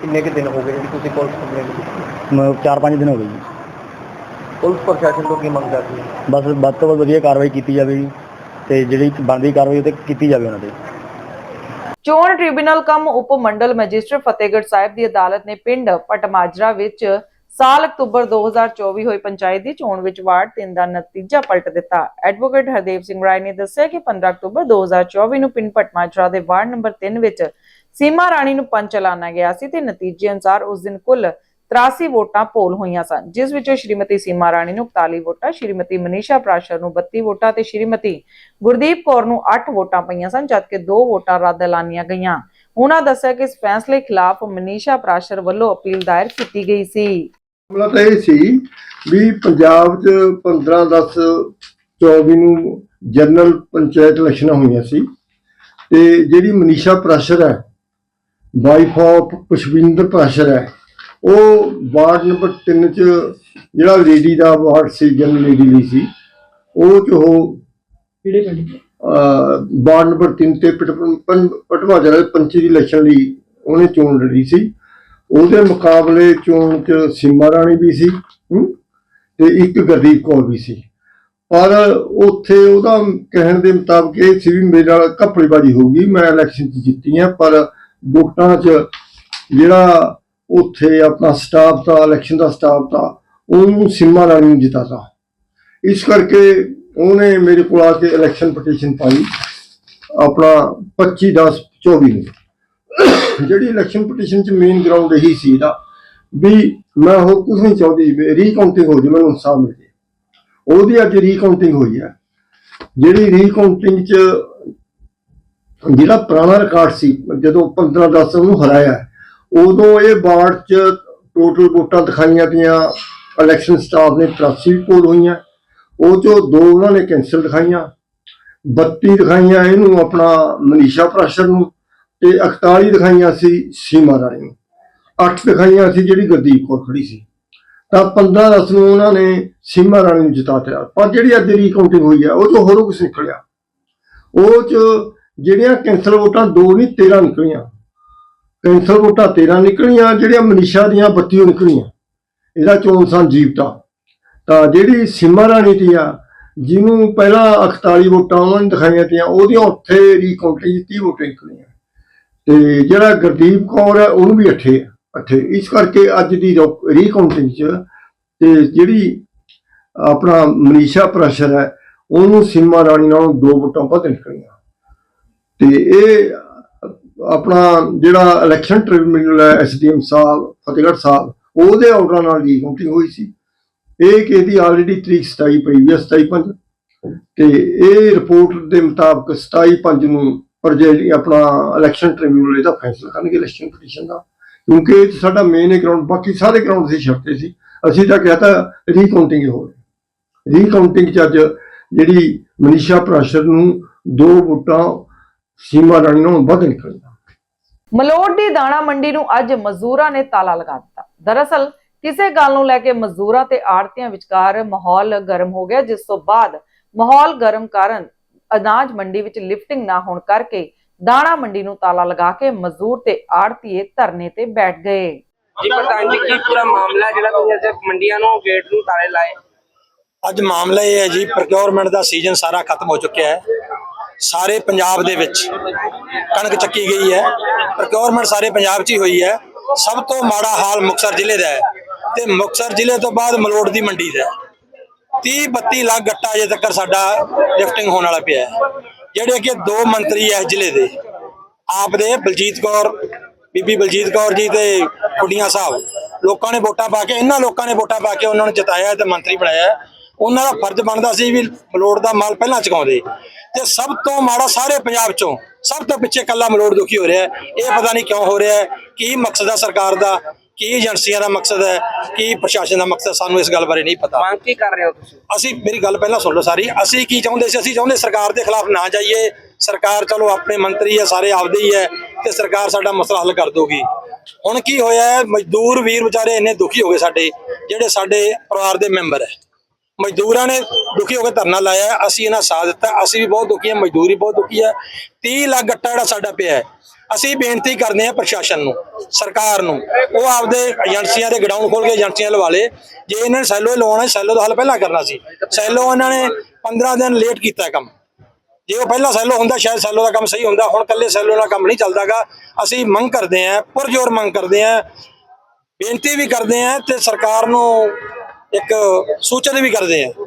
ਕਿੰਨੇ ਕੁ ਦਿਨ ਹੋ ਗਏ ਜਿਹੜੀ ਤੁਸੀਂ ਪੁਲਿਸ ਕੰਪਲੇਂਟ ਕੀਤੀ? ਮ- ਚਾਰ ਪੰਜ ਦਿਨ ਹੋ ਗਏ ਜੀ। ਪੁਲਿਸ ਪ੍ਰਸ਼ਾਸਨ ਤੋਂ ਕੀ ਮੰਗ ਕਰਦੀ ਹੈ? ਬਸ ਵੱਧ ਤੋਂ ਵੱਧ ਵਧੀਆ ਕਾਰਵਾਈ ਕੀਤੀ ਜਾਵੇ ਜੀ ਤੇ ਜਿਹੜੀ ਬਣਦੀ ਕਾਰਵਾਈ ਉਹ ਤੇ ਕੀਤੀ ਜਾਵੇ ਉਹਨਾਂ ਤੇ। ਚੋਣ ਟ੍ਰਿਬਿਊਨਲ ਕਮ ਉਪ ਮੰਡਲ ਮੈਜਿਸਟਰ ਫਤਿਹਗੜ੍ਹ ਸਾਹਿਬ ਦੀ ਅਦਾਲਤ ਨੇ ਪਿੰਡ ਪਟਮਾਜਰਾ ਵਿੱਚ ਸਾਲ ਅਕਤੂਬਰ 2024 ਹੋਈ ਪੰਚਾਇਤ ਦੀ ਚੋਣ ਵਿੱਚ ਵਾਰਡ 3 ਦਾ ਨਤੀਜਾ ਪਲਟ ਦਿੱਤਾ। ਐਡਵੋਕੇਟ ਹਰਦੇਵ ਸਿੰਘ ਰਾਏ ਨੇ ਦੱਸਿਆ ਕਿ 15 ਅਕਤੂਬਰ 2024 ਨੂੰ ਪਿੰਡ ਪਟਮਾਜਰਾ ਦੇ ਵਾਰਡ ਨੰਬਰ 3 ਵਿੱਚ ਸੀਮਾ ਰਾਣੀ ਨੂੰ ਪੰਚ ਐਲਾਨਿਆ ਗਿਆ ਸੀ ਤੇ ਨਤੀਜੇ ਅਨੁਸਾਰ ਉਸ ਦਿਨ ਕੁੱਲ 83 ਵੋਟਾਂ ਪੋਲ ਹੋਈਆਂ ਸਨ, ਜਿਸ ਵਿੱਚੋਂ ਸ਼੍ਰੀਮਤੀ ਸੀਮਾ ਰਾਣੀ ਨੂੰ 41 ਵੋਟਾਂ, ਸ਼੍ਰੀਮਤੀ ਮਨੀਸ਼ਾ ਪ੍ਰਾਸ਼ਰ ਨੂੰ 32 ਵੋਟਾਂ ਤੇ ਸ਼੍ਰੀਮਤੀ ਗੁਰਦੀਪ ਕੌਰ ਨੂੰ 8 ਵੋਟਾਂ ਪਈਆਂ ਸਨ, ਜਦਕਿ 2 ਵੋਟਾਂ ਰੱਦ ਐਲਾਨੀਆਂ ਗਈਆਂ। ਉਹਨਾਂ ਦੱਸਿਆ ਕਿ ਇਸ ਫੈਸਲੇ ਖਿਲਾਫ ਮਨੀਸ਼ਾ ਪ੍ਰਾਸ਼ਰ ਵੱਲੋਂ ਅਪੀਲ ਦਾਇਰ ਕੀਤੀ ਗਈ ਸੀ। ਮਾਮਲਾ ਤਾਂ ਇਹ ਸੀ ਵੀ ਪੰਜਾਬ 'ਚ 15 10 24 ਨੂੰ ਜਨਰਲ ਪੰਚਾਇਤ ਇਲੈਕਸ਼ਨਾਂ ਹੋਈਆਂ ਸੀ ਤੇ ਜਿਹੜੀ ਮਨੀਸ਼ਾ ਪ੍ਰਾਸ਼ਰ ਹੈ ਵਾਈਫ ਆਫ ਪੁਸ਼ਪਿੰਦਰ ਪ੍ਰਾਸ਼ਰ ਹੈ ਉਹ ਵਾਰਡ ਨੰਬਰ 3 ਚ ਜਿਹੜਾ ਲੇਡੀ ਦਾ ਵਾਰਡ ਸੀ ਜਨ ਲੇਡੀ ਲਈ ਸੀ ਉਹ ਚ ਉਹ ਕਿਹੜੇ ਪਿੰਡ ਵਾਰਡ ਨੰਬਰ 3 ਤੇ ਪਟਵਾ ਜ਼ਿਲ੍ਹਾ ਦੇ ਪੰਚੀ ਦੀ ਇਲੈਕਸ਼ਨ ਲਈ ਉਹਨੇ ਚੋਣ ਲੜੀ ਸੀ। ਉਹਦੇ ਮੁਕਾਬਲੇ ਚੋਣ ਚ ਸੀਮਾ ਰਾਣੀ ਵੀ ਸੀ ਤੇ ਇੱਕ ਗੁਰਦੀਪ ਕੌਰ ਵੀ ਸੀ। ਪਰ ਉੱਥੇ ਉਹਦਾ ਕਹਿਣ ਦੇ ਮੁਤਾਬਕ ਇਹ ਸੀ ਵੀ ਮੇਰੇ ਨਾਲ ਘਪਲੇਬਾਜ਼ੀ ਹੋ ਗਈ, ਮੈਂ ਇਲੈਕਸ਼ਨ 'ਚ ਜਿੱਤੀ ਆ, ਪਰ ਵੋਟਾਂ 'ਚ ਜਿਹੜਾ ਉੱਥੇ ਆਪਣਾ ਸਟਾਫ ਦਾ ਇਲੈਕਸ਼ਨ ਦਾ ਸਟਾਫ ਦਾ, ਉਹਨੂੰ ਸਿੰਮਾ ਰਾਣੀ ਨੂੰ ਜਿਤਾਤਾ ਇਸ ਕਰਕੇ ਉਹਨੇ ਮੇਰੇ ਕੋਲ ਆ ਕੇ ਇਲੈਕਸ਼ਨ ਪਟੀਸ਼ਨ ਪਾਈ, ਆਪਣਾ 25 10 24 ਨੂੰ। ਜਿਹੜੀ ਇਲੈਕਸ਼ਨ ਪਟੀਸ਼ਨ ਚ ਮੇਨ ਗਰਾਊਂਡ ਇਹੀ ਸੀ ਇਹਦਾ, ਵੀ ਮੈਂ ਉਹ ਕੁਝ ਨਹੀਂ ਚਾਹੁੰਦੀ, ਵੀ ਰੀਕਾਊਂਟਿੰਗ ਹੋ ਜਾਵੇ, ਮੈਨੂੰ ਇਨਸਾਫ ਮਿਲ। ਜੇ ਉਹਦੀ ਅੱਜ ਰੀਕਾਊਂਟਿੰਗ ਹੋਈ ਹੈ। ਜਿਹੜੀ ਰੀਕਾਊਂਟਿੰਗ ਚ ਜਿਹੜਾ ਪੁਰਾਣਾ ਰਿਕਾਰਡ ਸੀ, ਜਦੋਂ 15 10 ਨੂੰ ਹਰਾਇਆ, ਉਦੋਂ ਇਹ ਵਾਰਡ ਚ ਟੋਟਲ ਵੋਟਾਂ ਦਿਖਾਈਆਂ ਤੀਆਂ ਇਲੈਕਸ਼ਨ ਸਟਾਫ ਨੇ 83 ਪੋਲ ਹੋਈਆਂ, ਉਹ ਚੋਂ ਦੋ ਉਹਨਾਂ ਨੇ ਕੈਂਸਲ ਦਿਖਾਈਆਂ 32 ਦਿਖਾਈਆਂ, ਇਹਨੂੰ ਆਪਣਾ ਮਨੀਸ਼ਾ ਪ੍ਰਾਸ਼ਰ ਨੂੰ ਤੇ 41 ਦਿਖਾਈਆਂ ਸੀ ਸੀਮਾ ਰਾਣੀ ਨੂੰ। 8 ਦਿਖਾਈਆਂ ਸੀ ਜਿਹੜੀ ਗੁਰਦੀਪ ਕੌਰ ਖੜੀ ਸੀ। ਤਾਂ 15 10 ਨੂੰ ਉਹਨਾਂ ਨੇ ਸੀਮਾ ਰਾਣੀ ਨੂੰ ਜਿਤਾਤਿਆ ਪਰ ਜਿਹੜੀ ਅੱਜ ਰੀਕਾਊਂਟਿੰਗ ਹੋਈ ਹੈ ਉਹ ਚੋਂ ਹੋਰ ਕੁਝ ਨਿਕਲਿਆ। ਉਹ ਚ ਜਿਹੜੀਆਂ ਕੈਂਸਲ ਵੋਟਾਂ ਦੋ ਨਹੀਂ 13 ਨਿਕਲੀਆਂ। ਕੈਂਸਲ ਵੋਟਾਂ 13 ਨਿਕਲੀਆਂ, ਜਿਹੜੀਆਂ ਮਨੀਸ਼ਾ ਦੀਆਂ 32 ਨਿਕਲੀਆਂ। ਇਹਦਾ ਚੋਣ ਸੰਜੀਵਤਾ ਤਾਂ ਜਿਹੜੀ ਸੀਮਾ ਰਾਣੀ ਤੀ ਆ, ਜਿਹਨੂੰ ਪਹਿਲਾਂ 41 ਵੋਟਾਂ ਉਹਨਾਂ ਨੇ ਦਿਖਾਈਆਂ ਤੀਆਂ, ਉਹਦੀਆਂ ਉੱਥੇ ਰੀਕਾਊਂਟਿੰਗ 30 ਵੋਟਾਂ ਨਿਕਲੀਆਂ। ਤੇ ਜਿਹੜਾ ਗੁਰਦੀਪ ਕੌਰ ਹੈ, ਉਹਨੂੰ ਵੀ ਅੱਠੇ ਅੱਠੇ ਇਸ ਕਰਕੇ ਅੱਜ ਦੀ ਰੀਕਾਊਂਟਿੰਗ ਚ ਤੇ ਜਿਹੜੀ ਆਪਣਾ ਮਨੀਸ਼ਾ ਪ੍ਰੈਸ਼ਰ ਹੈ, ਉਹਨੂੰ ਸੀਮਾ ਰਾਣੀ ਨਾਲੋਂ ਦੋ ਵੋਟਾਂ ਵੱਧ ਨਿਕਲੀਆਂ। ਤੇ ਇਹ ਆਪਣਾ ਜਿਹੜਾ ਇਲੈਕਸ਼ਨ ਟ੍ਰਿਬਿਊਨਲ ਹੈ ਐਸਡੀਐਮ ਸਾਹਿਬ, ਫਤਿਹਗੜ੍ਹ ਸਾਹਿਬ, ਉਹਦੇ ਆਰਡਰਾਂ ਨਾਲ ਰੀਕਾਊਂਟਿੰਗ ਹੋਈ ਸੀ। ਇਹ ਕਿ ਇਹਦੀ ਆਲਰੇਡੀ ਤਰੀਕ 27 ਪਈ ਵੀ ਹੈ 27 ਪੰਜ। ਤੇ ਇਹ ਰਿਪੋਰਟ ਦੇ ਮੁਤਾਬਕ 27 ਪੰਜ ਨੂੰ ਪ੍ਰਜੈਲੀ ਆਪਣਾ ਇਲੈਕਸ਼ਨ ਟ੍ਰਿਬਿਊਨਲ ਇਹਦਾ ਫੈਸਲਾ ਕਰਨਗੇ ਇਲੈਕਸ਼ਨ ਪਟੀਸ਼ਨ ਦਾ। ਕਿਉਂਕਿ ਇਹ ਸਾਡਾ ਮੇਨ ਗਰਾਊਂਡ ਬਾਕੀ ਸਾਰੇ ਗਰਾਊਂਡ ਸੀ ਸ਼ਰਤੇ ਸੀ। ਅਸੀਂ ਤਾਂ ਕਹਤਾ ਰੀਕਾਊਂਟਿੰਗ ਹੋ ਰਹੀ। ਰੀਕਾਊਂਟਿੰਗ ਚ ਅੱਜ ਜਿਹੜੀ ਮਨੀਸ਼ਾ ਪ੍ਰਾਸ਼ਰ ਨੂੰ ਦੋ ਵੋਟਾਂ ਸੀਮਾ ਰਾਣੀ ਨੂੰ ਵੱਧ ਨਿਕਲੀਆਂ ਮਲੋਟ ਦੀ ਦਾਣਾ ਮੰਡੀ ਨੂੰ ਅੱਜ ਮਜ਼ਦੂਰਾਂ ਨੇ ਤਾਲਾ ਲਗਾ ਦਿੱਤਾ। ਦਰਅਸਲ, ਕਿਸੇ ਗੱਲ ਨੂੰ ਲੈ ਕੇ ਮਜ਼ਦੂਰਾਂ ਤੇ ਆੜਤੀਆਂ ਵਿਚਕਾਰ ਮਾਹੌਲ ਗਰਮ ਹੋ ਗਿਆ, ਜਿਸ ਤੋਂ ਬਾਅਦ ਮਾਹੌਲ ਗਰਮ ਕਾਰਨ ਅਨਾਜ ਮੰਡੀ ਵਿੱਚ ਲਿਫਟਿੰਗ ਨਾ ਹੋਣ ਕਰਕੇ ਦਾਣਾ ਮੰਡੀ ਨੂੰ ਤਾਲਾ ਲਗਾ ਕੇ ਮਜ਼ਦੂਰ ਤੇ ਆੜਤੀਏ ਧਰਨੇ ਤੇ ਬੈਠ ਗਏ। ਜੀ ਪ੍ਰਧਾਨ ਜੀ ਕੀ ਪੂਰਾ ਮਾਮਲਾ ਜਿਹੜਾ ਤੁਸੀਂ ਅੱਜ ਮੰਡੀਆਂ ਨੂੰ ਗੇਟ ਨੂੰ ਤਾਲੇ ਲਾਏ? ਅੱਜ ਮਾਮਲਾ ਇਹ ਹੈ ਜੀ ਪ੍ਰੋਕਿਉਰਮੈਂਟ ਦਾ ਸੀਜ਼ਨ ਸਾਰਾ ਖਤਮ ਹੋ ਚੁੱਕਿਆ ਹੈ। ਸਾਰੇ ਪੰਜਾਬ ਦੇ ਵਿੱਚ ਕਣਕ ਚੱਕੀ ਗਈ ਹੈ। ਪ੍ਰੋਕਿਉਰਮੈਂਟ ਸਾਰੇ ਪੰਜਾਬ 'ਚ ਹੀ ਹੋਈ ਹੈ। ਸਭ ਤੋਂ ਮਾੜਾ ਹਾਲ ਮੁਕਤਸਰ ਜ਼ਿਲ੍ਹੇ ਦਾ ਹੈ ਤੇ ਮੁਕਤਸਰ ਜ਼ਿਲ੍ਹੇ ਤੋਂ ਬਾਅਦ ਮਲੋਟ ਦੀ ਮੰਡੀ ਦਾ ਹੈ। 30 32 ਲੱਖ ਗੱਟਾ ਅਜੇ ਤੱਕ ਸਾਡਾ ਲਿਫਟਿੰਗ ਹੋਣ ਵਾਲਾ ਪਿਆ ਹੈ। ਜਿਹੜੇ ਕਿ ਦੋ ਮੰਤਰੀ ਹੈ ਜ਼ਿਲ੍ਹੇ ਦੇ, ਆਪ ਦੇ ਬਲਜੀਤ ਕੌਰ, ਬੀਬੀ ਬਲਜੀਤ ਕੌਰ ਜੀ ਤੇ ਕੁੜੀਆਂ ਸਾਹਿਬ। ਲੋਕਾਂ ਨੇ ਵੋਟਾਂ ਪਾ ਕੇ, ਇਹਨਾਂ ਲੋਕਾਂ ਨੇ ਵੋਟਾਂ ਪਾ ਕੇ ਉਹਨਾਂ ਨੂੰ ਜਿਤਾਇਆ ਤੇ ਮੰਤਰੀ ਬਣਾਇਆ ਉਹਨਾਂ ਦਾ ਫਰਜ਼ ਬਣਦਾ ਸੀ ਵੀ ਮਲੋੜ ਦਾ ਮਾਲ ਪਹਿਲਾਂ ਚੁਕਾਉਂਦੇ। ਤੇ ਸਭ ਤੋਂ ਮਾੜਾ ਸਾਰੇ ਪੰਜਾਬ ਚੋਂ ਸਭ ਤੋਂ ਪਿੱਛੇ ਕੱਲਾ ਮਲੋੜ ਦੁਖੀ ਹੋ ਰਿਹਾ ਇਹ ਪਤਾ ਨਹੀਂ ਕਿਉਂ ਹੋ ਰਿਹਾ ਕੀ ਮਕਸਦ ਹੈ ਸਰਕਾਰ ਦਾ ਕੀ ਏਜੰਸੀਆਂ ਦਾ ਮਕਸਦ ਹੈ? ਕੀ ਪ੍ਰਸ਼ਾਸਨ ਦਾ ਮਕਸਦ ਸਾਨੂੰ ਇਸ ਗੱਲ ਬਾਰੇ ਨਹੀਂ ਪਤਾ। ਮੰਗ ਕੀ ਕਰ ਰਹੇ ਹੋ ਤੁਸੀਂ? ਅਸੀਂ ਮੇਰੀ ਗੱਲ ਪਹਿਲਾਂ ਸੁਣ ਲਓ ਸਾਰੀ। ਅਸੀਂ ਕੀ ਚਾਹੁੰਦੇ ਸੀ? ਅਸੀਂ ਚਾਹੁੰਦੇ ਸਰਕਾਰ ਦੇ ਖਿਲਾਫ ਨਾ ਜਾਈਏ। ਸਰਕਾਰ ਚਲੋ ਆਪਣੇ ਮੰਤਰੀ ਹੈ ਸਾਰੇ ਆਪਦੇ ਹੀ ਹੈ ਤੇ ਸਰਕਾਰ ਸਾਡਾ ਮਸਲਾ ਹੱਲ ਕਰ ਦੋਗੀ ਹੁਣ ਕੀ ਹੋਇਆ ਮਜ਼ਦੂਰ ਵੀਰ ਵਿਚਾਰੇ ਇੰਨੇ ਦੁਖੀ ਹੋ ਗਏ ਸਾਡੇ ਜਿਹੜੇ ਸਾਡੇ ਪਰਿਵਾਰ ਦੇ ਮੈਂਬਰ ਹੈ। ਮਜ਼ਦੂਰਾਂ ਨੇ ਦੁਖੀ ਹੋ ਕੇ ਧਰਨਾ ਲਾਇਆ ਅਸੀਂ ਇਹਨਾਂ ਸਾਥ ਦਿੱਤਾ। ਅਸੀਂ ਵੀ ਬਹੁਤ ਦੁਖੀ ਹਾਂ। ਮਜ਼ਦੂਰੀ ਬਹੁਤ ਦੁਖੀ ਹੈ। 30 ਲੱਖ ਗੱਟਾ ਜਿਹੜਾ ਸਾਡਾ ਪਿਆ ਹੈ ਅਸੀਂ ਬੇਨਤੀ ਕਰਦੇ ਹਾਂ ਪ੍ਰਸ਼ਾਸਨ ਨੂੰ, ਸਰਕਾਰ ਨੂੰ, ਉਹ ਆਪਦੇ ਏਜੰਸੀਆਂ ਦੇ ਗਡਾਊਨ ਖੋਲ ਕੇ ਏਜੰਸੀਆਂ ਲਵਾ ਲੇ। ਜੇ ਇਹਨਾਂ ਨੇ ਸੈਲੋ ਲਵਾਉਣਾ, ਸੈਲੋ ਦਾ ਹੱਲ ਪਹਿਲਾਂ ਕਰਨਾ ਸੀ। ਸੈਲੋ ਇਹਨਾਂ ਨੇ 15 ਦਿਨ ਲੇਟ ਕੀਤਾ ਕੰਮ। ਜੇ ਉਹ ਪਹਿਲਾਂ ਸੈਲੋ ਹੁੰਦਾ, ਸ਼ਾਇਦ ਸੈਲੋ ਦਾ ਕੰਮ ਸਹੀ ਹੁੰਦਾ। ਹੁਣ ਕੱਲੇ ਸੈਲੋ ਨਾਲ ਕੰਮ ਨਹੀਂ ਚੱਲਦਾਗਾ ਅਸੀਂ ਮੰਗ ਕਰਦੇ ਹਾਂ, ਪੁਰਜੋਰ ਮੰਗ ਕਰਦੇ ਹਾਂ, ਬੇਨਤੀ ਵੀ ਕਰਦੇ ਹਾਂ ਤੇ ਸਰਕਾਰ ਨੂੰ ਇੱਕ ਸੂਚਨ ਵੀ ਕਰਦੇ ਹਾਂ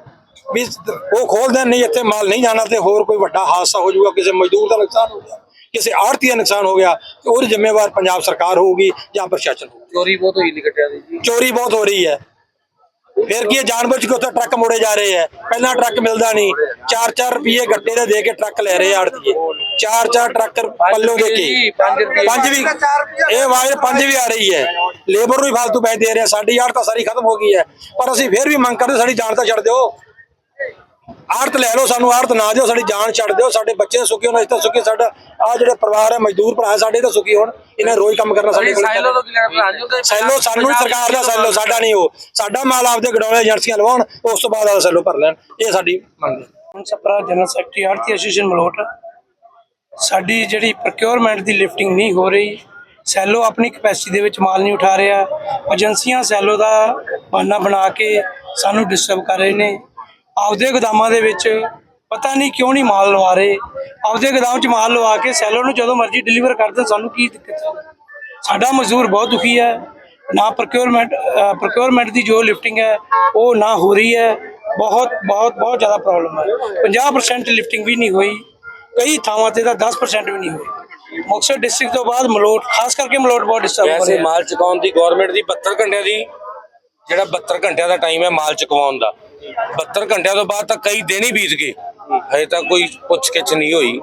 ਵੀ ਉਹ ਖੋਲ ਦੇਣ, ਨਹੀਂ ਇੱਥੇ ਮਾਲ ਨਹੀਂ ਜਾਣਾ ਤੇ ਹੋਰ ਕੋਈ ਵੱਡਾ ਹਾਦਸਾ ਹੋ ਜਾਊਗਾ, ਕਿਸੇ ਮਜ਼ਦੂਰ ਦਾ ਨੁਕਸਾਨ ਹੋ ਜਾਊਗਾ ਨੁਕਸਾਨ ਹੋ ਗਿਆ ਤੇ ਉਹਦੀ ਜ਼ਿੰਮੇਵਾਰ ਪੰਜਾਬ ਸਰਕਾਰ ਹੋਊਗੀ ਜਾਂ ਪ੍ਰਸ਼ਾਸਨ ਹੋਊਗਾ। ਚੋਰੀ ਬਹੁਤ ਹੋਈ ਦੀ ਗੱਟਿਆਂ ਦੀ ਜੀ। ਚੋਰੀ ਬਹੁਤ ਹੋ ਰਹੀ ਹੈ। ਫਿਰ ਕੀ ਹੈ ਜਾਣਬੁੱਝ ਕੇ ਉੱਥੇ ਟਰੱਕ ਮੋੜੇ ਜਾ ਰਹੇ ਹੈ। ਪਹਿਲਾਂ ਟਰੱਕ ਮਿਲਦਾ ਨਹੀਂ। 4-4 ਰੁਪਏ ਗੱਟੇ ਦੇ ਦੇ ਕੇ ਟਰੱਕ ਲੈ ਰਹੇ ਆੜਤੀਏ 4-4 ਟਰੱਕ ਪੱਲੋਂ ਦੇ ਕੇ। ਪੰਜ ਰੁਪਏ ਪੰਜ ਵੀ ਇਹ ਵਾਰ ਪੰਜ ਵੀ ਆ ਰਹੀ ਹੈ। ਲੇਬਰ ਨੂੰ ਵੀ ਫालतू ਪੈਸੇ ਦੇ ਰਹੇ ਆ। ਸਾਡੀ ਆੜ ਤਾਂ ਸਾਰੀ ਖਤਮ ਹੋ ਗਈ ਹੈ। ਪਰ ਅਸੀਂ ਫਿਰ ਵੀ ਮੰਗ ਕਰਦੇ ਸਾਡੀ ਜਾਨ ਤਾਂ ਛੱਡ ਦਿਓ। ਆੜਤ ਲੈ ਲਓ ਸਾਨੂੰ ਆੜਤ ਨਾ ਦਿਓ ਸਾਡੀ ਜਾਨ ਛੱਡ ਦਿਓ ਸਾਡੇ ਬੱਚੇ ਸੁਖੀ ਹੋਣ ਅਸੀਂ ਤਾਂ ਸੁਖੀ ਸਾਡਾ ਆ ਜਿਹੜੇ ਪਰਿਵਾਰ ਹੈ ਮਜ਼ਦੂਰ ਭਰਾ ਸਾਡੇ ਤਾਂ ਸੁਖੀ ਹੋਣ ਇਹਨਾਂ ਰੋਜ਼ ਕੰਮ ਕਰਨਾ ਸਾਡੇ ਕੋਲ। ਸਾਈਲੋ ਤੋਂ ਕੀ ਸਾਨੂੰ ਹੀ ਸਰਕਾਰ ਦਾ ਸੈਲੋ ਸਾਡਾ ਨਹੀਂ ਉਹ। ਸਾਡਾ ਮਾਲ ਆਪਦੇ ਗਡਾਉਣੇ ਏਜੰਸੀਆਂ ਲਵਾਉਣ ਉਸ ਤੋਂ ਬਾਅਦ ਆ ਸੈਲੋ ਭਰ ਲੈਣ ਇਹ ਸਾਡੀ ਮੰਗ ਹੈ। ਹੁਣ ਸਪਰਾ ਜਨਰਲ ਸੈਕਟਰੀ ਆਰਤੀ ਐਸੋਸੀਏਸ਼ਨ ਮਲੋਟ ਸਾਡੀ ਜਿਹੜੀ ਪ੍ਰੋਕਿਉਰਮੈਂਟ ਦੀ ਲਿਫਟਿੰਗ ਨਹੀਂ ਹੋ ਰਹੀ ਸੈਲੋ ਆਪਣੀ ਕਪੈਸਿਟੀ ਦੇ ਵਿੱਚ ਮਾਲ ਨਹੀਂ ਉਠਾ ਰਿਹਾ ਏਜੰਸੀਆਂ ਸੈਲੋ ਦਾ ਬਹਾਨਾ ਬਣਾ ਕੇ ਸਾਨੂੰ ਡਿਸਟਰਬ ਕਰ ਰਹੇ ਨੇ। ਆਪਦੇ ਗੋਦਾਮਾਂ ਦੇ ਵਿੱਚ ਪਤਾ ਨਹੀਂ ਕਿਉਂ ਨਹੀਂ ਮਾਲ ਲਵਾ ਰਹੇ। ਆਪਦੇ ਗੋਦਾਮ 'ਚ ਮਾਲ ਲਵਾ ਕੇ ਸੈਲੋ ਨੂੰ ਜਦੋਂ ਮਰਜ਼ੀ ਡਿਲੀਵਰ ਕਰ ਦੇਣ ਸਾਨੂੰ ਕੀ ਦਿੱਕਤ ਹੈ? ਸਾਡਾ ਮਜ਼ਦੂਰ ਬਹੁਤ ਦੁਖੀ ਹੈ। ਨਾ ਪ੍ਰੋਕਿਉਰਮੈਂਟ ਪ੍ਰੋਕਿਉਰਮੈਂਟ ਦੀ ਜੋ ਲਿਫਟਿੰਗ ਹੈ ਉਹ ਨਾ ਹੋ ਰਹੀ ਹੈ। ਬਹੁਤ ਬਹੁਤ ਬਹੁਤ ਜ਼ਿਆਦਾ ਪ੍ਰੋਬਲਮ ਹੈ। 50% ਲਿਫਟਿੰਗ ਵੀ ਨਹੀਂ ਹੋਈ। ਕਈ ਥਾਵਾਂ ਤੇ ਤਾਂ 10% ਵੀ ਨਹੀਂ ਹੋਈ। ਮੁਕਤਸਰ ਡਿਸਟ੍ਰਿਕਟ ਤੋਂ ਬਾਅਦ ਮਲੋਟ ਖਾਸ ਕਰਕੇ ਮਲੋਟ ਬਹੁਤ ਡਿਸਟਰਬ ਹੋ ਰਿਹਾ ਮਾਲ ਚੁਕਾਉਣ ਦੀ ਗਵਰਨਮੈਂਟ ਦੀ 72 ਘੰਟਿਆਂ ਦੀ ਜਿਹੜਾ 72 ਘੰਟਿਆਂ ਦਾ ਟਾਈਮ ਹੈ ਮਾਲ ਚੁਕਵਾਉਣ ਦਾ। 72 ਘੰਟਿਆਂ ਤੋਂ ਬਾਅਦ ਤਾਂ ਕਈ ਦਿਨ ਹੀ ਬੀਤ ਗਏ। ਹਜੇ ਤਾਂ ਕੋਈ ਪੁੱਛਗਿੱਛ ਨਹੀਂ ਹੋਈ।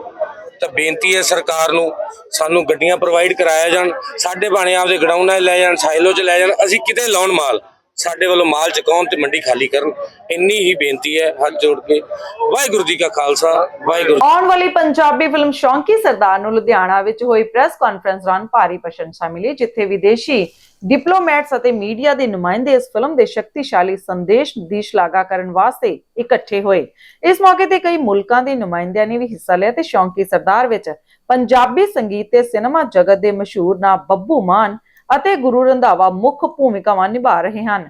ਤਾਂ ਬੇਨਤੀ ਹੈ ਸਰਕਾਰ ਨੂੰ, ਸਾਨੂੰ ਗੱਡੀਆਂ ਪ੍ਰੋਵਾਈਡ ਕਰਾਇਆ ਜਾਣ, ਸਾਡੇ ਬਾਣੇ ਆਪਦੇ ਗਡਾਊਨਾਂ 'ਚ ਲੈ ਜਾਣ ਸਾਈਲੋ 'ਚ ਲੈ ਜਾਣ, ਅਸੀਂ ਕਿਤੇ ਲਾਉਣ ਮਾਲ। ਸਾਡੇ ਵੱਲੋਂ ਮਾਲ ਚੁਕਾਉਣ ਤੇ ਮੰਡੀ ਖਾਲੀ ਕਰਨ ਇੰਨੀ ਹੀ ਬੇਨਤੀ ਹੈ, ਹੱਥ ਜੋੜ ਕੇ। ਵਾਹਿਗੁਰੂ ਜੀ ਕਾ ਖਾਲਸਾ, ਵਾਹਿਗੁਰੂ ਆਉਣ ਵਾਲੀ ਪੰਜਾਬੀ ਫਿਲਮ ਸ਼ੌਂਕੀ ਸਰਦਾਰ ਨੂੰ ਲੁਧਿਆਣਾ ਵਿੱਚ ਹੋਈ ਪ੍ਰੈਸ ਕਾਨਫਰੰਸ ਦੌਰਾਨ ਭਾਰੀ ਪ੍ਰਸ਼ੰਸਾ ਮਿਲੀ, ਜਿੱਥੇ ਵਿਦੇਸ਼ੀ ਡਿਪਲੋਮੈਟਸ ਅਤੇ ਮੀਡੀਆ ਦੇ ਨੁਮਾਇੰਦੇ ਇਸ ਫਿਲਮ ਦੇ ਸ਼ਕਤੀਸ਼ਾਲੀ ਸੰਦੇਸ਼ ਦੀ ਸ਼ਲਾਘਾ ਕਰਨ ਵਾਸਤੇ ਇਕੱਠੇ ਹੋਏ। ਇਸ ਮੌਕੇ ਤੇ ਕਈ ਮੁਲਕਾਂ ਦੇ ਨੁਮਾਇੰਦਿਆਂ ਨੇ ਵੀ ਹਿੱਸਾ ਲਿਆ ਤੇ ਸ਼ੌਂਕੀ ਸਰਦਾਰ ਵਿੱਚ ਪੰਜਾਬੀ ਸੰਗੀਤ ਤੇ ਸਿਨੇਮਾ ਜਗਤ ਦੇ ਮਸ਼ਹੂਰ ਨਾਂ ਬੱਬੂ ਮਾਨ ਅਤੇ ਗੁਰੂ ਰੰਧਾਵਾ ਮੁੱਖ ਭੂਮਿਕਾਵਾਂ ਨਿਭਾ ਰਹੇ ਹਨ।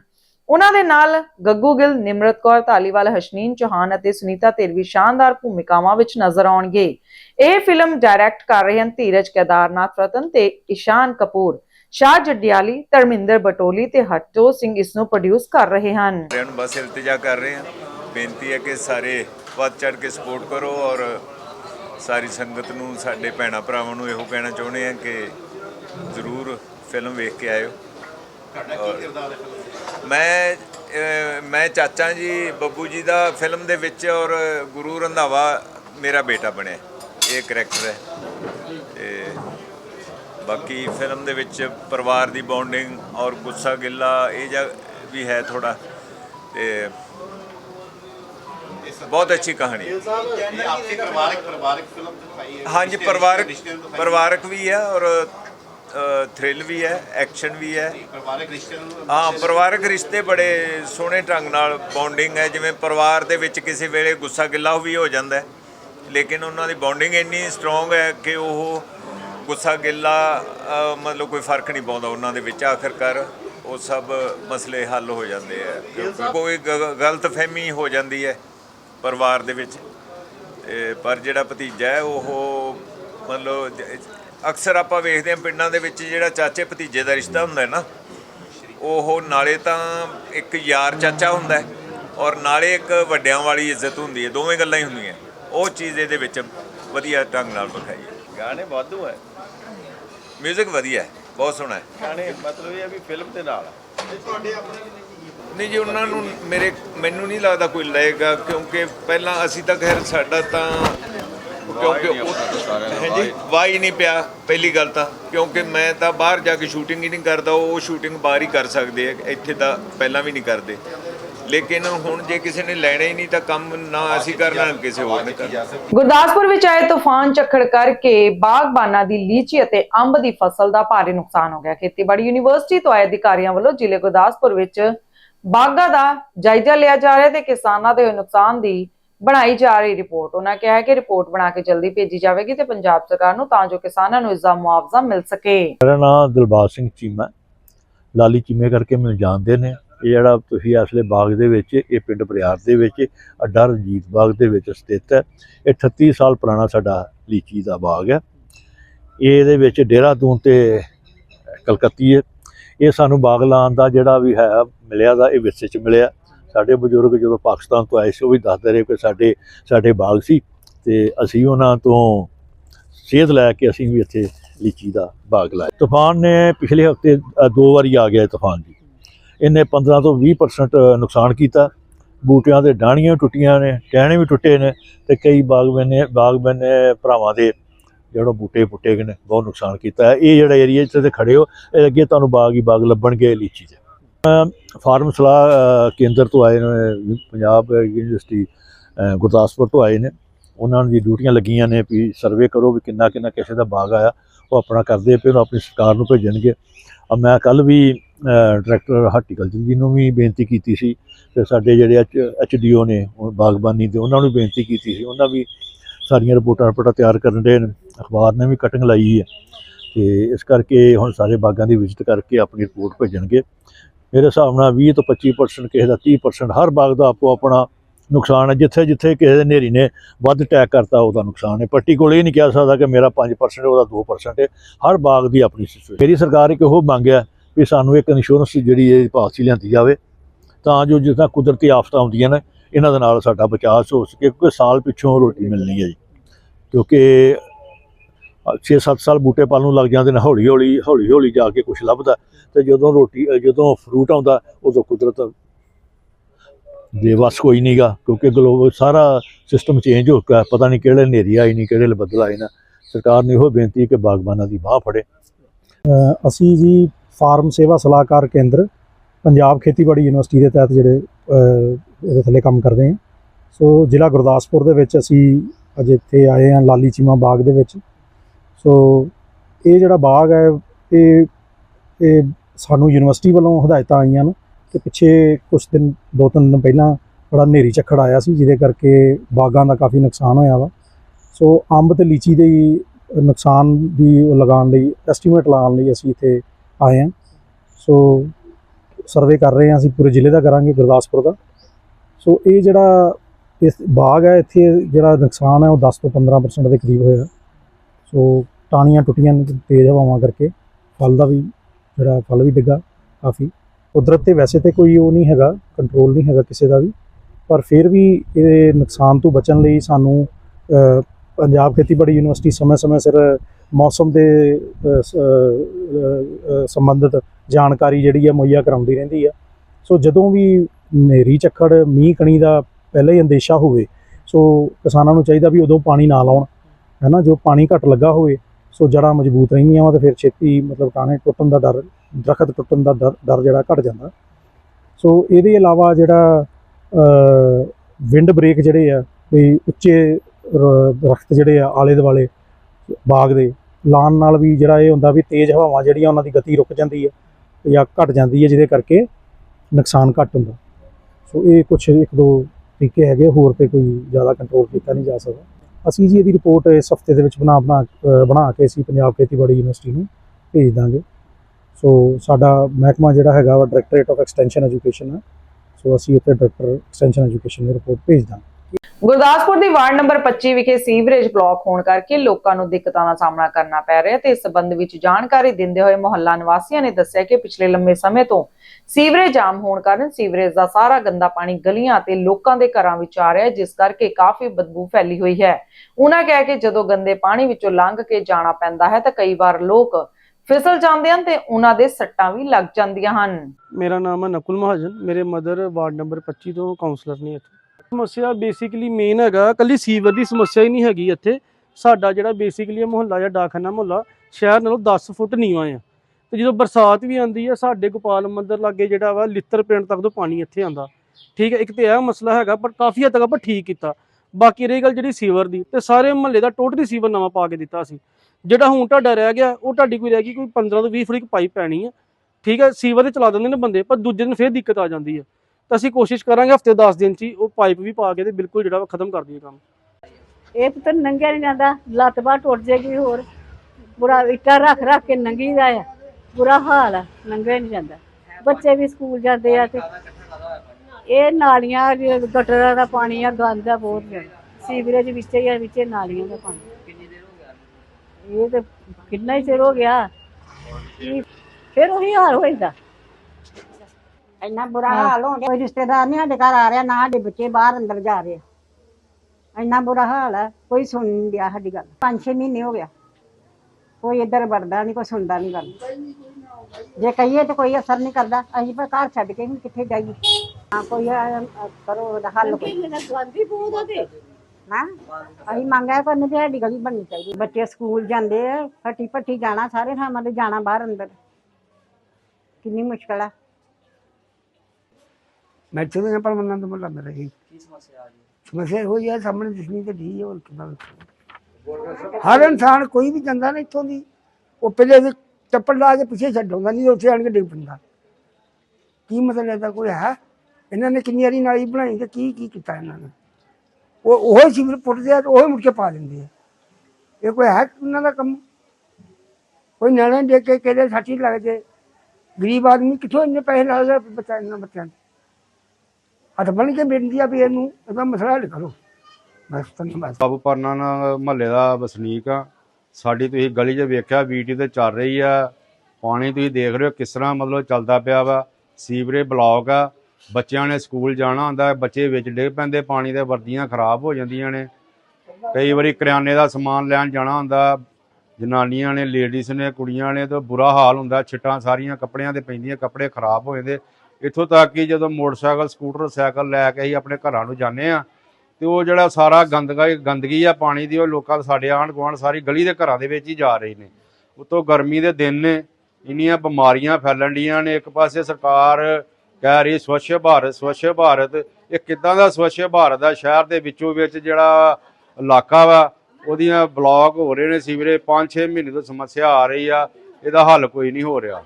ਉਹਨਾਂ ਦੇ ਨਾਲ ਗੱਗੂ ਗਿੱਲ, ਨਿਮਰਤ ਕੌਰ, ਧਾਲੀਵਾਲ, ਹਸ਼ਨੀਨ ਚੌਹਾਨ ਅਤੇ ਸੁਨੀਤਾ ਤੇਰ ਸ਼ਾਨਦਾਰ ਭੂਮਿਕਾਵਾਂ ਵਿੱਚ ਨਜ਼ਰ ਆਉਣਗੇ। ਇਹ ਫਿਲਮ ਡਾਇਰੈਕਟ ਕਰ ਰਹੇ ਹਨ ਧੀਰਜ ਕੇਦਾਰਨਾਥ ਰਤਨ ਤੇ ਇਸ਼ਾਨ ਕਪੂਰ, ਸ਼ਾਹ ਜੱਡਿਆਲੀ, ਧਰਮਿੰਦਰ ਬਟੋਲੀ ਤੇ ਹਰਜੋਤ ਸਿੰਘ ਇਸ ਨੂੰ ਪ੍ਰੋਡਿਊਸ ਕਰ ਰਹੇ ਹਨ। ਬਸ ਇਲਤਜਾ ਕਰ ਰਹੇ ਹਾਂ। ਬੇਨਤੀ ਹੈ ਕਿ ਸਾਰੇ ਵੱਧ ਚੜ ਕੇ ਸਪੋਰਟ ਕਰੋ ਔਰ ਸਾਰੀ ਸੰਗਤ ਨੂੰ, ਸਾਡੇ ਭੈਣਾ ਭਰਾਵਾਂ ਨੂੰ ਇਹੋ ਕਹਿਣਾ ਚਾਹੁੰਦੇ ਹਾਂ ਕਿ ਜ਼ਰੂਰ ਫਿਲਮ ਵੇਖ ਕੇ ਆਇਓ। ਔਰ ਮੈਂ ਮੈਂ ਚਾਚਾ ਜੀ ਬੱਬੂ ਜੀ ਦਾ ਫਿਲਮ ਦੇ ਵਿੱਚ ਔਰ ਗੁਰੂ ਰੰਧਾਵਾ ਮੇਰਾ ਬੇਟਾ ਬਣਿਆ। ਇਹ ਕਰੈਕਟਰ ਹੈ। ਤੇ ਬਾਕੀ ਫਿਲਮ ਦੇ ਵਿੱਚ ਪਰਿਵਾਰ ਦੀ ਬੌਂਡਿੰਗ ਔਰ ਗੁੱਸਾ ਗਿੱਲਾ ਇਹ ਜਿਹਾ ਵੀ ਹੈ ਥੋੜਾ ਤੇ ਬਹੁਤ ਅੱਛੀ ਕਹਾਣੀ ਹੈ। ਹਾਂਜੀ ਪਰਿਵਾਰਕ ਪਰਿਵਾਰਕ ਵੀ ਹੈ ਔਰ ਥ੍ਰਿਲ ਵੀ ਹੈ ਐਕਸ਼ਨ ਵੀ ਹੈ। ਹਾਂ ਪਰਿਵਾਰਕ ਰਿਸ਼ਤੇ ਬੜੇ ਸੋਹਣੇ ਢੰਗ ਨਾਲ ਬੌਂਡਿੰਗ ਹੈ। ਜਿਵੇਂ ਪਰਿਵਾਰ ਦੇ ਵਿੱਚ ਕਿਸੇ ਵੇਲੇ ਗੁੱਸਾ ਗਿੱਲਾ ਵੀ ਹੋ ਜਾਂਦਾ ਲੇਕਿਨ ਉਹਨਾਂ ਦੀ ਬੌਂਡਿੰਗ ਇੰਨੀ ਸਟਰੋਂਗ ਹੈ ਕਿ ਉਹ ਗੁੱਸਾ ਗਿੱਲਾ ਮਤਲਬ ਕੋਈ ਫ਼ਰਕ ਨਹੀਂ ਪਾਉਂਦਾ ਉਹਨਾਂ ਦੇ ਵਿੱਚ। ਆਖਰਕਾਰ ਉਹ ਸਭ ਮਸਲੇ ਹੱਲ ਹੋ ਜਾਂਦੇ ਆ। ਕੋਈ ਗਲਤ ਫਹਿਮੀ ਹੋ ਜਾਂਦੀ ਹੈ ਪਰਿਵਾਰ ਦੇ ਵਿੱਚ। ਪਰ ਜਿਹੜਾ ਭਤੀਜਾ ਹੈ ਉਹ ਮਤਲਬ ਅਕਸਰ ਆਪਾਂ ਵੇਖਦੇ ਹਾਂ ਪਿੰਡਾਂ ਦੇ ਵਿੱਚ ਜਿਹੜਾ ਚਾਚੇ ਭਤੀਜੇ ਦਾ ਰਿਸ਼ਤਾ ਹੁੰਦਾ ਹੈ ਨਾ ਉਹ ਨਾਲੇ ਤਾਂ ਇੱਕ ਯਾਰ ਚਾਚਾ ਹੁੰਦਾ ਹੈ ਔਰ ਨਾਲੇ ਇੱਕ ਵੱਡਿਆਂ ਵਾਲੀ ਇੱਜ਼ਤ ਹੁੰਦੀ ਹੈ ਦੋਵੇਂ ਗੱਲਾਂ ਹੀ ਹੁੰਦੀਆਂ ਉਹ ਚੀਜ਼ ਇਹਦੇ ਵਿੱਚ ਵਧੀਆ ਢੰਗ ਨਾਲ ਵਿਖਾਈ ਹੈ। ਗਾਣੇ ਵਾਧੂ ਹੈ। 뮤직 ਵਧੀਆ ਹੈ ਬਹੁਤ ਸੋਹਣਾ ਹੈ। ਗਾਣੇ ਮਤਲਬ ਇਹ ਹੈ ਵੀ ਫਿਲਮ ਦੇ ਨਾਲ। ਨਹੀਂ ਜੀ ਉਹਨਾਂ ਨੂੰ ਮੇਰੇ ਮੈਨੂੰ ਨਹੀਂ ਲੱਗਦਾ ਕੋਈ ਲਏਗਾ ਕਿਉਂਕਿ ਪਹਿਲਾਂ ਅਸੀਂ ਤਾਂ ਖੈਰ ਸਾਡਾ ਤਾਂ ਕਿਉਂਕਿ ਹਾਂਜੀ ਵਾਈ ਨਹੀਂ ਪਿਆ ਪਹਿਲੀ ਗੱਲ ਤਾਂ। ਕਿਉਂਕਿ ਮੈਂ ਤਾਂ ਬਾਹਰ ਜਾ ਕੇ ਸ਼ੂਟਿੰਗ ਹੀ ਨਹੀਂ ਕਰਦਾ ਉਹ ਸ਼ੂਟਿੰਗ ਬਾਹਰ ਹੀ ਕਰ ਸਕਦੇ ਆ ਇੱਥੇ ਤਾਂ ਪਹਿਲਾਂ ਵੀ ਨਹੀਂ ਕਰਦੇ। ਲੇਕਿਨ ਹੁਣ ਜੇ ਕਿਸੇ ਨੇ ਲੈਣਾ ਹੀ ਨਹੀਂ ਤਾਂ ਕੰਮ ਨਾ ਅਸੀਂ ਕਰਨਾ ਕਿਸੇ ਹੋਰ ਨੇ ਕਰਨਾ। ਗੁਰਦਾਸਪੁਰ ਵਿੱਚ ਆਏ ਤੂਫਾਨ ਝੱਖੜ ਕਰਕੇ ਬਾਗਬਾਨਾਂ ਦੀ ਲੀਚੀ ਅਤੇ ਅੰਬ ਦੀ ਫਸਲ ਦਾ ਭਾਰੀ ਨੁਕਸਾਨ ਹੋ ਗਿਆ। ਖੇਤੀਬਾੜੀ ਯੂਨੀਵਰਸਿਟੀ ਤੋਂ ਆਏ ਅਧਿਕਾਰੀਆਂ ਵੱਲੋਂ ਜ਼ਿਲ੍ਹੇ ਗੁਰਦਾਸਪੁਰ ਵਿੱਚ ਬਾਗਾਂ ਦਾ ਜਾਇਜ਼ਾ ਲਿਆ ਜਾ ਰਿਹਾ ਤੇ ਕਿਸਾਨਾਂ ਦੇ ਨੁਕਸਾਨ ਦੀ ਬਣਾਈ ਜਾ ਰਹੀ ਰਿਪੋਰਟ ਉਹਨਾਂ ਕਿਹਾ ਕਿ ਰਿਪੋਰਟ ਬਣਾ ਕੇ ਜਲਦੀ ਭੇਜੀ ਜਾਵੇਗੀ ਤੇ ਪੰਜਾਬ ਸਰਕਾਰ ਨੂੰ ਤਾਂ ਜੋ ਕਿਸਾਨਾਂ ਨੂੰ ਇਸ ਦਾ ਮੁਆਵਜ਼ਾ ਮਿਲ ਸਕੇ। ਮੇਰਾ ਨਾਮ ਦਿਲਬਾਗ ਸਿੰਘ ਚੀਮਾ ਲਾਲੀ ਚੀਮੇ ਕਰਕੇ ਮੈਨੂੰ ਜਾਣਦੇ ਨੇ। ਇਹ ਜਿਹੜਾ ਤੁਸੀਂ ਅਸਲੇ ਬਾਗ ਦੇ ਵਿੱਚ, ਇਹ ਪਿੰਡ ਬਰਿਆਰ ਦੇ ਵਿੱਚ, ਅੱਡਾ ਰਣਜੀਤ ਬਾਗ ਦੇ ਵਿੱਚ ਸਥਿਤ ਹੈ। ਇਹ 38 ਸਾਲ ਪੁਰਾਣਾ ਸਾਡਾ ਲੀਚੀ ਦਾ ਬਾਗ ਹੈ। ਇਹਦੇ ਵਿੱਚ ਡੇਰਾਦੂਨ ਤੇ ਕਲਕੱਤੀ ਹੈ। ਇਹ ਸਾਨੂੰ ਬਾਗ ਲਾਉਣ ਦਾ ਜਿਹੜਾ ਵੀ ਹੈ, ਮਿਲਿਆ ਦਾ, ਇਹ ਵਿਰਸੇ ਚ ਮਿਲਿਆ। ਸਾਡੇ ਬਜ਼ੁਰਗ ਜਦੋਂ ਪਾਕਿਸਤਾਨ ਤੋਂ ਆਏ ਸੀ, ਉਹ ਵੀ ਦੱਸਦੇ ਰਹੇ ਕਿ ਸਾਡੇ ਸਾਡੇ ਬਾਗ ਸੀ ਤੇ ਅਸੀਂ ਉਹਨਾਂ ਤੋਂ ਸੇਧ ਲੈ ਕੇ ਅਸੀਂ ਵੀ ਇੱਥੇ ਲੀਚੀ ਦਾ ਬਾਗ ਲਾਇਆ। ਤੂਫਾਨ ਨੇ ਪਿਛਲੇ ਹਫ਼ਤੇ ਦੋ ਵਾਰੀ ਆ ਗਿਆ ਤੂਫਾਨ ਜੀ। ਇਹਨੇ 15 ਤੋਂ 20% ਨੁਕਸਾਨ ਕੀਤਾ। ਬੂਟਿਆਂ ਦੇ ਡਾਣੀਆਂ ਟੁੱਟੀਆਂ ਨੇ, ਟਹਿਣੇ ਵੀ ਟੁੱਟੇ ਨੇ ਤੇ ਕਈ ਬਾਗਬਾਨੇ ਬਾਗਬਾਨੇ ਭਰਾਵਾਂ ਦੇ ਜਿਹੜਾ ਬੂਟੇ ਪੁੱਟੇ ਗਏ ਨੇ, ਬਹੁਤ ਨੁਕਸਾਨ ਕੀਤਾ। ਇਹ ਜਿਹੜਾ ਏਰੀਆ ਜਿੱਥੇ ਤੇ ਖੜੇ ਹੋ, ਇਹ ਅੱਗੇ ਤੁਹਾਨੂੰ ਬਾਗ ਹੀ ਬਾਗ ਲੱਭਣਗੇ ਲੀਚੀ ਦੇ। ਫਾਰਮ ਸਲਾਹ ਕੇਂਦਰ ਤੋਂ ਆਏ ਨੇ, ਪੰਜਾਬ ਯੂਨੀਵਰਸਿਟੀ ਗੁਰਦਾਸਪੁਰ ਤੋਂ ਆਏ ਨੇ। ਉਹਨਾਂ ਦੀ ਡਿਊਟੀਆਂ ਲੱਗੀਆਂ ਨੇ ਵੀ ਸਰਵੇ ਕਰੋ ਵੀ ਕਿੰਨਾ ਕਿੰਨਾ ਕਿਸੇ ਦਾ ਬਾਗ ਆਇਆ, ਉਹ ਆਪਣਾ ਕਰਦੇ ਫਿਰ ਉਹ ਆਪਣੀ ਸਰਕਾਰ ਨੂੰ ਭੇਜਣਗੇ। ਅਹ ਮੈਂ ਕੱਲ ਵੀ ਡਾਇਰੈਕਟਰ ਹਾਰਟੀਕਲਚਰ ਜੀ ਨੂੰ ਵੀ ਬੇਨਤੀ ਕੀਤੀ ਸੀ ਤੇ ਸਾਡੇ ਜਿਹੜੇ ਐਚਡੀਓ ਨੇ ਬਾਗਬਾਨੀ ਦੇ, ਉਹਨਾਂ ਨੂੰ ਬੇਨਤੀ ਕੀਤੀ ਸੀ। ਉਹਨਾਂ ਵੀ ਸਾਰੀਆਂ ਰਿਪੋਰਟਾਂ ਰਿਪੋਰਟਾਂ ਤਿਆਰ ਕਰਨ ਦੇ ਨੇ, ਅਖਬਾਰ ਨੇ ਵੀ ਕਟਿੰਗ ਲਾਈ ਹੈ। ਤੇ ਇਸ ਕਰਕੇ ਹੁਣ ਸਾਰੇ ਬਾਗਾਂ ਦੀ ਵਿਜ਼ਿਟ ਕਰਕੇ ਆਪਣੀ ਰਿਪੋਰਟ ਭੇਜਣਗੇ। ਮੇਰੇ ਹਿਸਾਬ ਨਾਲ 20 ਤੋਂ 25% ਕਿਸੇ ਦਾ 30% ਹਰ ਬਾਗ ਦਾ ਆਪੋ ਆਪਣਾ ਨੁਕਸਾਨ ਹੈ। ਜਿੱਥੇ ਜਿੱਥੇ ਕਿਸੇ ਦੇ ਨੇਰੀ ਨੇ ਵੱਧ ਅਟੈਕ ਕਰਤਾ ਉਹਦਾ ਨੁਕਸਾਨ ਹੈ। ਪੱਟੀ ਕੋਲ ਇਹ ਨਹੀਂ ਕਹਿ ਸਕਦਾ ਕਿ ਮੇਰਾ 5% ਉਹਦਾ 2% ਹੈ। ਹਰ ਬਾਗ ਦੀ ਆਪਣੀ ਸਿਚੁਏਸ਼ਨ ਮੇਰੀ ਸਰਕਾਰ ਇੱਕ ਉਹ ਮੰਗ ਹੈ ਵੀ ਸਾਨੂੰ ਇੱਕ ਇੰਸ਼ੋਰੈਂਸ ਜਿਹੜੀ ਇਹ ਪਾਲਿਸੀ ਲਿਆਂਦੀ ਜਾਵੇ। ਤਾਂ ਜੋ ਜਿਸ ਤਰ੍ਹਾਂ ਕੁਦਰਤੀ ਆਫਤਾਂ ਆਉਂਦੀਆਂ ਨੇ, ਇਹਨਾਂ ਦੇ ਨਾਲ ਸਾਡਾ ਬਚਾਅ ਹੋ ਸਕੇ, ਕਿਉਂਕਿ ਸਾਲ ਪਿੱਛੋਂ ਰੋਟੀ ਮਿਲਣੀ ਹੈ ਜੀ। ਕਿਉਂਕਿ 6-7 ਸਾਲ ਬੂਟੇ ਪਾਲਣ ਨੂੰ ਲੱਗ ਜਾਂਦੇ ਨੇ ਹੌਲੀ ਹੌਲੀ ਹੌਲੀ ਹੌਲੀ ਜਾ ਕੇ ਕੁਝ ਲੱਭਦਾ ਤੇ ਜਦੋਂ ਰੋਟੀ ਜਦੋਂ ਫਰੂਟ ਆਉਂਦਾ, ਉਦੋਂ ਕੁਦਰਤ ਦੇ ਵੱਸ ਕੋਈ ਨਹੀਂਗਾ ਕਿਉਂਕਿ ਗਲੋਬਲ ਸਾਰਾ ਸਿਸਟਮ ਚੇਂਜ ਹੋ ਗਿਆ ਪਤਾ ਨਹੀਂ ਕਿਹੜੇ ਹਨੇਰੀ ਆਈ ਨਹੀਂ ਕਿਹੜੇ ਬੱਦਲ ਆਏ ਨਾ, ਸਰਕਾਰ ਨੇ ਇਹੋ ਬੇਨਤੀ ਕਿ ਬਾਗਬਾਨਾਂ ਦੀ ਬਾਹ ਫੜੇ। ਅਸੀਂ ਜੀ ਫਾਰਮ ਸੇਵਾ ਸਲਾਹਕਾਰ ਕੇਂਦਰ, ਪੰਜਾਬ ਖੇਤੀਬਾੜੀ ਯੂਨੀਵਰਸਿਟੀ ਦੇ ਤਹਿਤ ਜਿਹੜੇ ਇਹਦੇ ਥੱਲੇ ਕੰਮ ਕਰਦੇ ਹਾਂ। ਸੋ ਜ਼ਿਲ੍ਹਾ ਗੁਰਦਾਸਪੁਰ ਦੇ ਵਿੱਚ ਅਸੀਂ ਅੱਜ ਇੱਥੇ ਆਏ ਹਾਂ, ਲਾਲੀ ਚੀਮਾ ਬਾਗ ਦੇ ਵਿੱਚ। ਸੋ ਇਹ ਜਿਹੜਾ ਬਾਗ ਹੈ, ਇਹ ਇਹ ਸਾਨੂੰ ਯੂਨੀਵਰਸਿਟੀ ਵੱਲੋਂ ਹਦਾਇਤਾਂ ਆਈਆਂ ਨੇ ਕਿ ਪਿੱਛੇ ਕੁਝ ਦਿਨ, ਦੋ ਤਿੰਨ ਦਿਨ ਪਹਿਲਾਂ ਬੜਾ ਹਨੇਰੀ ਝੱਖੜ ਆਇਆ ਸੀ, ਜਿਹਦੇ ਕਰਕੇ ਬਾਗਾਂ ਦਾ ਕਾਫੀ ਨੁਕਸਾਨ ਹੋਇਆ ਵਾ। ਸੋ ਅੰਬ ਤੇ ਲੀਚੀ ਦੇ ਨੁਕਸਾਨ ਦੀ ਲਗਾਉਣ ਲਈ ਐਸਟੀਮੇਟ ਲਾਉਣ ਲਈ ਅਸੀਂ ਇੱਥੇ ਆਏ ਹਾਂ। ਸੋ ਸਰਵੇ ਕਰ ਰਹੇ ਹਾਂ, ਅਸੀਂ ਪੂਰੇ ਜ਼ਿਲ੍ਹੇ ਦਾ ਕਰਾਂਗੇ, ਗੁਰਦਾਸਪੁਰ ਦਾ। ਸੋ ਇਹ ਜਿਹੜਾ ਇਸ ਬਾਗ ਹੈ, ਇੱਥੇ ਜਿਹੜਾ ਨੁਕਸਾਨ ਹੈ, ਉਹ 10 ਤੋਂ 15% ਦੇ ਕਰੀਬ ਹੋਇਆ। ਸੋ ਟਾਹਣੀਆਂ ਟੁੱਟੀਆਂ ਤੇਜ਼ ਹਵਾਵਾਂ ਕਰਕੇ ਫਲ ਦਾ ਵੀ ਜਿਹੜਾ ਫਲ ਵੀ ਡਿੱਗਾ ਕਾਫੀ। ਕੁਦਰਤ ਤੇ ਵੈਸੇ ਤੇ ਕੋਈ ਉਹ ਨਹੀਂ ਹੈਗਾ ਕੰਟਰੋਲ ਨਹੀਂ ਹੈਗਾ ਕਿਸੇ ਦਾ ਵੀ, ਪਰ ਫਿਰ ਵੀ ਇਹ ਨੁਕਸਾਨ ਤੋਂ ਬਚਣ ਲਈ ਸਾਨੂੰ ਪੰਜਾਬ ਖੇਤੀਬਾੜੀ ਯੂਨੀਵਰਸਿਟੀ ਸਮੇਂ-ਸਮੇਂ ਸਿਰ ਮੌਸਮ ਦੇ ਸੰਬੰਧਿਤ ਜਾਣਕਾਰੀ ਜਿਹੜੀ ਹੈ ਮੁਹੱਈਆ ਕਰਾਉਂਦੀ ਰਹਿੰਦੀ ਆ। ਸੋ ਜਦੋਂ ਵੀ ਹਨੇਰੀ, ਝੱਖੜ, ਮੀਂਹ, ਕਣੀ ਦਾ ਪਹਿਲਾਂ ਹੀ ਅੰਦੇਸ਼ਾ ਹੋਵੇ, ਸੋ ਕਿਸਾਨਾਂ ਨੂੰ ਚਾਹੀਦਾ ਵੀ ਉਦੋਂ ਪਾਣੀ ਨਾ ਲਾਉਣ। ਹੈ ਨਾ ਜੋ ਪਾਣੀ ਘੱਟ ਲੱਗਾ ਹੋਵੇ, ਸੋ ਜੜ੍ਹਾਂ ਮਜ਼ਬੂਤ ਰਹਿੰਦੀਆਂ ਵਾ ਤੇ ਫਿਰ ਛੇਤੀ ਮਤਲਬ ਟਾਣੇ ਟੁੱਟਣ ਦਾ ਡਰ, ਦਰਖਤ ਟੁੱਟਣ ਦਾ ਡਰ ਡਰ ਜਿਹੜਾ ਘਟ ਜਾਂਦਾ। ਸੋ ਇਹਦੇ ਇਲਾਵਾ ਜਿਹੜਾ ਵਿੰਡ ਬ੍ਰੇਕ ਜਿਹੜੇ ਆ, ਵੀ ਉੱਚੇ ਰ- ਦਰਖਤ ਜਿਹੜੇ ਆ, ਆਲੇ ਦੁਆਲੇ ਬਾਗ ਦੇ ਲਾਣ ਨਾਲ ਵੀ ਜਿਹੜਾ ਇਹ ਹੁੰਦਾ ਵੀ ਤੇਜ਼ ਹਵਾਵਾਂ ਜਿਹੜੀਆਂ ਉਹਨਾਂ ਦੀ ਗਤੀ ਰੁਕ ਜਾਂਦੀ ਹੈ ਜਾਂ ਘਟ ਜਾਂਦੀ ਹੈ ਜਿਹਦੇ ਕਰਕੇ ਨੁਕਸਾਨ ਘੱਟ ਹੁੰਦਾ। ਸੋ ਇਹ ਕੁਝ ਇੱਕ ਦੋ ਤਰੀਕੇ ਹੈਗੇ, ਹੋਰ ਤੇ ਕੋਈ ਜ਼ਿਆਦਾ ਕੰਟਰੋਲ ਕੀਤਾ ਨਹੀਂ ਜਾ ਸਕਦਾ। ਅਸੀਂ ਜੀ ਇਹਦੀ ਰਿਪੋਰਟ ਇਸ ਹਫ਼ਤੇ ਦੇ ਵਿੱਚ ਬਣਾ ਬਣਾ ਬਣਾ ਕੇ ਅਸੀਂ ਪੰਜਾਬ ਖੇਤੀਬਾੜੀ ਯੂਨੀਵਰਸਿਟੀ ਨੂੰ ਭੇਜ ਦਾਂਗੇ। ਸੋ ਸਾਡਾ ਮਹਿਕਮਾ ਜਿਹੜਾ ਹੈਗਾ ਵਾ ਡਾਇਰੈਕਟੋਰੇਟ ਆਫ ਐਕਸਟੈਂਸ਼ਨ ਐਜੂਕੇਸ਼ਨ ਹੈ ਸੋ ਅਸੀਂ ਉੱਥੇ ਡਾਇਰੈਕਟਰ ਐਕਸਟੈਂਸ਼ਨ ਐਜੂਕੇਸ਼ਨ ਦੀ ਰਿਪੋਰਟ ਭੇਜ ਦਾਂਗੇ। ਗੁਰਦਾਸਪੁਰ ਦੀ ਵਾਰਡ ਨੰਬਰ 25 ਵਿਖੇ ਸੀਵਰੇਜ ਬਲਾਕ ਹੋਣ ਕਰਕੇ ਲੋਕਾਂ ਨੂੰ ਦਿੱਕਤਾਂ ਦਾ ਸਾਹਮਣਾ ਕਰਨਾ ਪੈ ਰਿਹਾ ਤੇ ਇਸ ਸੰਬੰਧ ਵਿੱਚ ਜਾਣਕਾਰੀ ਦਿੰਦੇ ਹੋਏ ਮੁਹੱਲਾ ਨਿਵਾਸੀਆਂ ਨੇ ਦੱਸਿਆ ਕਿ ਪਿਛਲੇ ਲੰਮੇ ਸਮੇਂ ਤੋਂ ਸੀਵਰੇਜ ਜਾਮ ਹੋਣ ਕਾਰਨ ਸੀਵਰੇਜ ਦਾ ਸਾਰਾ ਗੰਦਾ ਪਾਣੀ ਗਲੀਆਂ ਤੇ ਲੋਕਾਂ ਦੇ ਘਰਾਂ ਵਿੱਚ ਆ ਰਿਹਾ ਹੈ, ਜਿਸ ਕਰਕੇ ਕਾਫੀ ਬਦਬੂ ਫੈਲੀ ਹੋਈ ਹੈ। ਉਹਨਾਂ ਕਹਿ ਕਿ ਜਦੋਂ ਗੰਦੇ ਪਾਣੀ ਵਿੱਚੋਂ ਲੰਘ ਕੇ ਜਾਣਾ ਪੈਂਦਾ ਹੈ ਤਾਂ ਕਈ ਵਾਰ ਲੋਕ ਫਿਸਲ ਜਾਂਦੇ ਹਨ ਤੇ ਉਹਨਾਂ ਦੇ ਸੱਟਾਂ ਵੀ ਲੱਗ ਜਾਂਦੀਆਂ ਹਨ। ਮੇਰਾ ਨਾਮ ਹੈ ਨਕੁਲ ਮਹਾਜਨ। ਮੇਰੇ ਮਦਰ ਵਾਰਡ ਨੰਬਰ 25 ਤੋਂ ਕਾਉਂਸਲਰ ਨੇ ਇੱਥੇ। ਸਮੱਸਿਆ ਬੇਸਿਕਲੀ ਮੇਨ ਹੈਗਾ, ਕੱਲੀ ਸੀਵਰ ਦੀ ਸਮੱਸਿਆ ਹੀ ਨਹੀਂ ਹੈਗੀ ਇੱਥੇ। ਸਾਡਾ ਜਿਹੜਾ ਬੇਸਿਕਲੀ ਮੁਹੱਲਾ ਜਾਂ ਡਾਕਖਾਨਾ ਮੁਹੱਲਾ, ਸ਼ਹਿਰ ਨਾਲੋਂ 10 ਫੁੱਟ ਨੀਵਾਂ ਆ। ਤੇ ਜਦੋਂ ਬਰਸਾਤ ਵੀ ਆਂਦੀ ਹੈ ਸਾਡੇ ਗੋਪਾਲ ਮੰਦਰ ਲਾਗੇ ਜਿਹੜਾ ਵਾ, ਲਿੱਤਰ ਪਿੰਡ ਤੱਕ ਤੋਂ ਪਾਣੀ ਇੱਥੇ ਆਂਦਾ ਠੀਕ ਹੈ, ਇੱਕ ਤੇ ਇਹ ਮਸਲਾ ਹੈਗਾ, ਪਰ ਕਾਫੀ ਹੱਦ ਤੱਕ ਆਪਾਂ ਠੀਕ ਕੀਤਾ। ਬਾਕੀ ਰਹੀ ਗੱਲ ਜਿਹੜੀ ਸੀਵਰ ਦੀ, ਤੇ ਸਾਰੇ ਮਹੱਲੇ ਦਾ ਟੋਟਲੀ ਸੀਵਰ ਨਵਾਂ ਪਾ ਕੇ ਦਿੱਤਾ ਸੀ। ਜਿਹੜਾ ਹੁਣ ਤੁਹਾਡਾ ਰਹਿ ਗਿਆ, ਉਹ ਤੁਹਾਡੀ ਕੋਈ ਰਹਿ ਗਈ, ਕੋਈ 15 ਤੋਂ 20 ਫੁੱਟ ਇੱਕ ਪਾਈਪ ਪੈਣੀ ਹੈ ਠੀਕ ਹੈ, ਸੀਵਰ ਤੇ ਚਲਾ ਦਿੰਦੇ ਨੇ ਬੰਦੇ, ਪਰ ਦੂਜੇ ਦਿਨ ਫੇਰ ਦਿੱਕਤ ਆ ਜਾਂਦੀ ਹੈ ਤਾਂ ਅਸੀਂ ਕੋਸ਼ਿਸ਼ ਕਰਾਂਗੇ ਹਫ਼ਤੇ 10 ਦਿਨ ਚ ਉਹ ਪਾਈਪ ਵੀ ਪਾ ਕੇ ਤੇ ਬਿਲਕੁਲ ਜਿਹੜਾ ਵਾ ਖਤਮ ਕਰ ਦਈਏ ਕੰਮ। ਇਹ ਪੁੱਤ ਨੰਗਿਆ ਨਹੀਂ ਜਾਂਦਾ, ਲੱਤ ਬਾਹ ਟੁੱਟ ਜੇਗੀ ਹੋਰ। ਬੁਰਾ ਇੱਟਾਂ ਰੱਖ ਰੱਖ ਕੇ ਨੰਗੀ ਆ। ਬੁਰਾ ਹਾਲ ਆ, ਨੰਗਿਆ ਨਹੀਂ ਜਾਂਦਾ। ਬੱਚੇ ਵੀ ਸਕੂਲ ਜਾਂਦੇ ਆ ਤੇ ਇਹ ਨਾਲੀਆਂ ਗਟਰਾਂ ਦਾ ਪਾਣੀ ਆ, ਗੰਦ ਆ ਬਹੁਤ। ਜ਼ਿਆਦਾ ਸੀਵਰੇਜ ਵਿੱਚ ਹੀ ਆ, ਵਿੱਚੇ ਨਾਲੀਆਂ ਦਾ ਪਾਣੀ। ਇਹ ਤੇ ਕਿੰਨਾ ਹੀ ਚਿਰ ਹੋ ਗਿਆ। ਫਿਰ ਉਹੀ ਹਾਲ ਹੋ ਜਾਂਦਾ। ਇੰਨਾ ਬੁਰਾ ਹਾਲ ਹੋ ਗਿਆ ਕੋਈ ਰਿਸ਼ਤੇਦਾਰ ਨਹੀਂ ਸਾਡੇ ਘਰ ਆ ਰਿਹਾ ਨਾ ਸਾਡੇ ਬੱਚੇ ਬਾਹਰ ਅੰਦਰ ਜਾ ਰਹੇ ਇੰਨਾ ਬੁਰਾ ਹਾਲ ਹੈ ਕੋਈ ਸੁਣ ਨਹੀਂ ਰਿਹਾ ਸਾਡੀ ਗੱਲ। 5-6 ਮਹੀਨੇ ਹੋ ਗਿਆ ਕੋਈ ਇੱਧਰ ਵੜਦਾ ਨਹੀਂ ਕੋਈ ਸੁਣਦਾ ਨਹੀਂ ਗੱਲ। ਜੇ ਕਹੀਏ ਤਾਂ ਕੋਈ ਅਸਰ ਨਹੀਂ ਕਰਦਾ। ਅਸੀਂ ਪਰ ਘਰ ਛੱਡ ਕੇ ਹੁਣ ਕਿੱਥੇ ਜਾਈਏ? ਹਾਂ ਕੋਈ ਅਹ, ਅਹ, ਕਰੋ ਉਹਦਾ ਹੱਲ ਕੋਈ। ਹਾਂ? ਅਸੀਂ ਮੰਗਿਆ ਪਰ ਨਹੀਂ ਸਾਡੀ ਗਲੀ ਬਣਨੀ ਚਾਹੀਦੀ। ਬੱਚੇ ਸਕੂਲ ਜਾਂਦੇ ਆ ਫੱਟੀ ਫੱਟੀ ਜਾਣਾ ਸਾਰੇ ਥਾਵਾਂ ਤੇ ਜਾਣਾ ਬਾਹਰ ਅੰਦਰ। ਕਿੰਨੀ ਮੁਸ਼ਕਲ ਆ। ਮੈਂ ਇੱਥੇ ਤੋਂ ਪਰ ਮੰਨਾਂ ਤੋਂ ਮੁੱਲਾ ਮੇਰਾ ਹੀ। ਸਮੱਸਿਆ ਹੋਈ ਹੈ? ਸਾਹਮਣੇ ਦਿਸਣੀ ਤੇ ਢੀ ਹੈ ਹੋਰ ਕਿਦਾਂ ਹਰ ਇਨਸਾਨ ਕੋਈ ਵੀ ਜਾਂਦਾ ਨਾ ਇੱਥੋਂ ਦੀ। ਉਹ ਪਹਿਲੇ ਦੇ ਚੱਪਲ ਲਾ ਕੇ ਪਿੱਛੇ ਛੱਡਾਉਂਦਾ ਨਹੀਂ ਤੇ ਉੱਥੇ ਆਣ ਕੇ ਡਿੱਗ ਪੈਂਦਾ। ਕੀ ਮਤਲਬ ਇਹਦਾ ਕੋਈ ਹੈ? ਇਹਨਾਂ ਨੇ ਕਿੰਨੀ ਵਾਰੀ ਨਾਲੀ ਬਣਾਈ ਤੇ ਕੀ ਕੀ ਕੀਤਾ ਇਹਨਾਂ ਨੇ? ਉਹ ਉਹ ਹੀ ਸਿਵਰ ਪੁੱਟਦੇ ਆ ਤੇ ਉਹ ਹੀ ਮੁੜ ਕੇ ਪਾ ਦਿੰਦੇ ਆ। ਇਹ ਕੋਈ ਹੈ ਉਹਨਾਂ ਦਾ ਕੰਮ? ਕੋਈ ਨਿਆਣੇ ਦੇਖ ਕੇ ਕਿਹਦੇ ਸਾਥੀ ਲੱਗ ਜੇ ਗਰੀਬ ਆਦਮੀ ਕਿੱਥੋਂ ਇੰਨੇ ਪੈਸੇ ਲਾ ਲਏ ਬੱਚਾ ਇਹਨਾਂ ਬੱਚਿਆਂ ਦੇ ਹੱਥ ਬਣ ਕੇ ਬੇਨਤੀ ਆ ਵੀ ਇਹਨੂੰ ਇਹਦਾ ਮਸਲਾ ਹੱਲ ਕਰੋ। ਬਸ, ਧੰਨਵਾਦ। ਬਾਬੂ ਪਰਨਾਨ ਮਹੱਲੇ ਦਾ ਵਸਨੀਕ ਆ। ਸਾਡੀ ਤੁਸੀਂ ਗਲੀ 'ਚ ਵੇਖਿਆ ਵੀਡੀਓ ਤੇ ਚੱਲ ਰਹੀ ਆ। ਪਾਣੀ ਤੁਸੀਂ ਦੇਖ ਰਹੇ ਹੋ ਕਿਸ ਤਰ੍ਹਾਂ ਮਤਲਬ ਚੱਲਦਾ ਪਿਆ ਵਾ। ਸੀਵਰੇਜ ਬਲੌਕ ਆ। ਬੱਚਿਆਂ ਨੇ ਸਕੂਲ ਜਾਣਾ ਹੁੰਦਾ ਬੱਚੇ ਵਿੱਚ ਡਿੱਗ ਪੈਂਦੇ, ਪਾਣੀ ਦੇ ਵਰਦੀਆਂ ਖਰਾਬ ਹੋ ਜਾਂਦੀਆਂ ਨੇ। ਕਈ ਵਾਰੀ ਕਰਿਆਨੇ ਦਾ ਸਮਾਨ ਲੈਣ ਜਾਣਾ ਹੁੰਦਾ। ਜਨਾਨੀਆਂ ਨੇ, ਲੇਡੀਜ਼ ਨੇ, ਕੁੜੀਆਂ ਨੇ ਤਾਂ ਬੁਰਾ ਹਾਲ ਹੁੰਦਾ। ਛਿੱਟਾਂ ਸਾਰੀਆਂ ਕੱਪੜਿਆਂ ਤੇ ਪੈਂਦੀਆਂ, ਕੱਪੜੇ ਖਰਾਬ ਹੋ ਜਾਂਦੇ। ਇੱਥੋਂ ਤੱਕ ਕਿ ਜਦੋਂ ਮੋਟਰਸਾਈਕਲ, ਸਕੂਟਰ, ਸਾਈਕਲ ਲੈ ਕੇ ਅਸੀਂ ਆਪਣੇ ਘਰਾਂ ਨੂੰ ਜਾਂਦੇ ਆ ਤੇ ਉਹ ਜਿਹੜਾ ਸਾਰਾ ਗੰਦਗਾ, ਗੰਦਗੀ ਆ ਪਾਣੀ ਦੀ, ਉਹ ਲੋਕਾਂ ਸਾਡੇ ਆਂਢ ਗੁਆਂਢ ਸਾਰੀ ਗਲੀ ਦੇ ਘਰਾਂ ਦੇ ਵਿੱਚ ਹੀ ਜਾ ਰਹੇ ਨੇ। ਉਤੋਂ ਗਰਮੀ ਦੇ ਦਿਨ ਨੇ, ਇੰਨੀਆਂ ਬਿਮਾਰੀਆਂ ਫੈਲਣ ਡੀਆਂ ਨੇ, ਇੱਕ ਪਾਸੇ ਸਰਕਾਰ ਕਹਿ ਰਹੀ ਸਵੱਛ ਭਾਰਤ ਸਵੱਛ ਭਾਰਤ, ਇਹ ਕਿੱਦਾਂ ਦਾ ਸਵੱਛ ਭਾਰਤ ਦਾ ਸ਼ਹਿਰ ਦੇ ਵਿੱਚੋਂ ਵਿੱਚ ਜਿਹੜਾ ਇਲਾਕਾ ਵਾ, ਉਹਦੀਆਂ ਬਲੌਕ ਹੋ ਰਹੇ ਨੇ ਸੀਵਰੇਜ 5-6 ਮਹੀਨੇ ਤੋਂ ਸਮੱਸਿਆ ਆ ਰਹੀ ਆ, ਇਹਦਾ ਹੱਲ ਕੋਈ ਨਹੀਂ ਹੋ ਰਿਹਾ।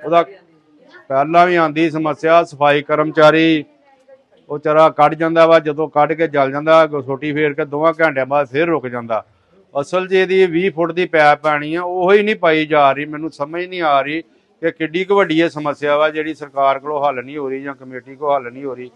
ਉਹਦਾ ਪਹਿਲਾਂ ਵੀ ਆਂਦੀ ਸਮੱਸਿਆ, ਸਫ਼ਾਈ ਕਰਮਚਾਰੀ, ਉਹ ਚਰਾ ਕੱਢ ਜਾਂਦਾ ਵਾ, ਜਦੋਂ ਕੱਢ ਕੇ ਜਲ ਜਾਂਦਾ ਛੋਟੀ ਫੇਰ ਕੇ ਦੋਵਾਂ ਘੰਟਿਆਂ ਬਾਅਦ ਫੇਰ ਰੁਕ ਜਾਂਦਾ। ਅਸਲ 'ਚ ਇਹਦੀ 20 ਫੁੱਟ ਦੀ ਪੈਪ ਪੈਣੀ ਆ, ਉਹ ਹੀ ਨਹੀਂ ਪਾਈ ਜਾ ਰਹੀ, ਮੈਨੂੰ ਸਮਝ ਨਹੀਂ ਆ ਰਹੀ ਕਿ ਕਿੱਡੀ ਕੁ ਵੱਡੀ ਇਹ ਸਮੱਸਿਆ ਵਾ, ਜਿਹੜੀ ਸਰਕਾਰ ਕੋਲੋਂ ਹੱਲ ਨਹੀਂ ਹੋ ਰਹੀ ਜਾਂ ਕਮੇਟੀ ਕੋਲ ਹੱਲ ਨਹੀਂ ਹੋ ਰਹੀ।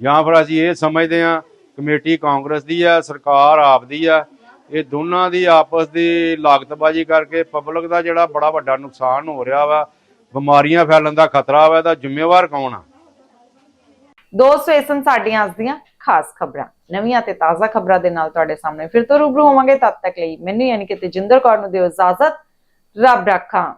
ਜਾਂ ਫਿਰ ਅਸੀਂ ਇਹ ਸਮਝਦੇ ਆ ਕਮੇਟੀ ਕਾਂਗਰਸ ਦੀ ਆ, ਸਰਕਾਰ ਆਪ ਦੀ ਆ, ਇਹ ਦੋਨਾਂ ਦੀ ਆਪਸ ਦੀ ਲਾਗਤਬਾਜ਼ੀ ਕਰਕੇ ਪਬਲਿਕ ਦਾ ਜਿਹੜਾ ਬੜਾ ਵੱਡਾ ਨੁਕਸਾਨ ਹੋ ਰਿਹਾ ਵਾ ਬਿਮਾਰੀਆਂ ਫੈਲਣ ਦਾ ਖਤਰਾ ਵਾ, ਇਹਦਾ ਜ਼ਿੰਮੇਵਾਰ ਕੌਣ ਆ? ਦੋਸਤੋ ਇਹ ਸਨ ਸਾਡੀਆਂ ਅੱਜ ਦੀਆਂ ਖਾਸ ਖਬਰਾਂ। ਨਵੀਆਂ ਤੇ ਤਾਜ਼ਾ ਖਬਰਾਂ ਦੇ ਨਾਲ ਤੁਹਾਡੇ ਸਾਹਮਣੇ ਫਿਰ ਤੋਂ ਰੂਬਰੂ ਹੋਵਾਂਗੇ। ਤਦ ਤੱਕ ਲਈ ਮੈਨੂੰ ਯਾਨੀ ਕਿ ਤੇਜਿੰਦਰ ਕੌਰ ਨੂੰ ਦਿਓ ਇਜਾਜ਼ਤ। ਰੱਬ ਰੱਖਾਂ।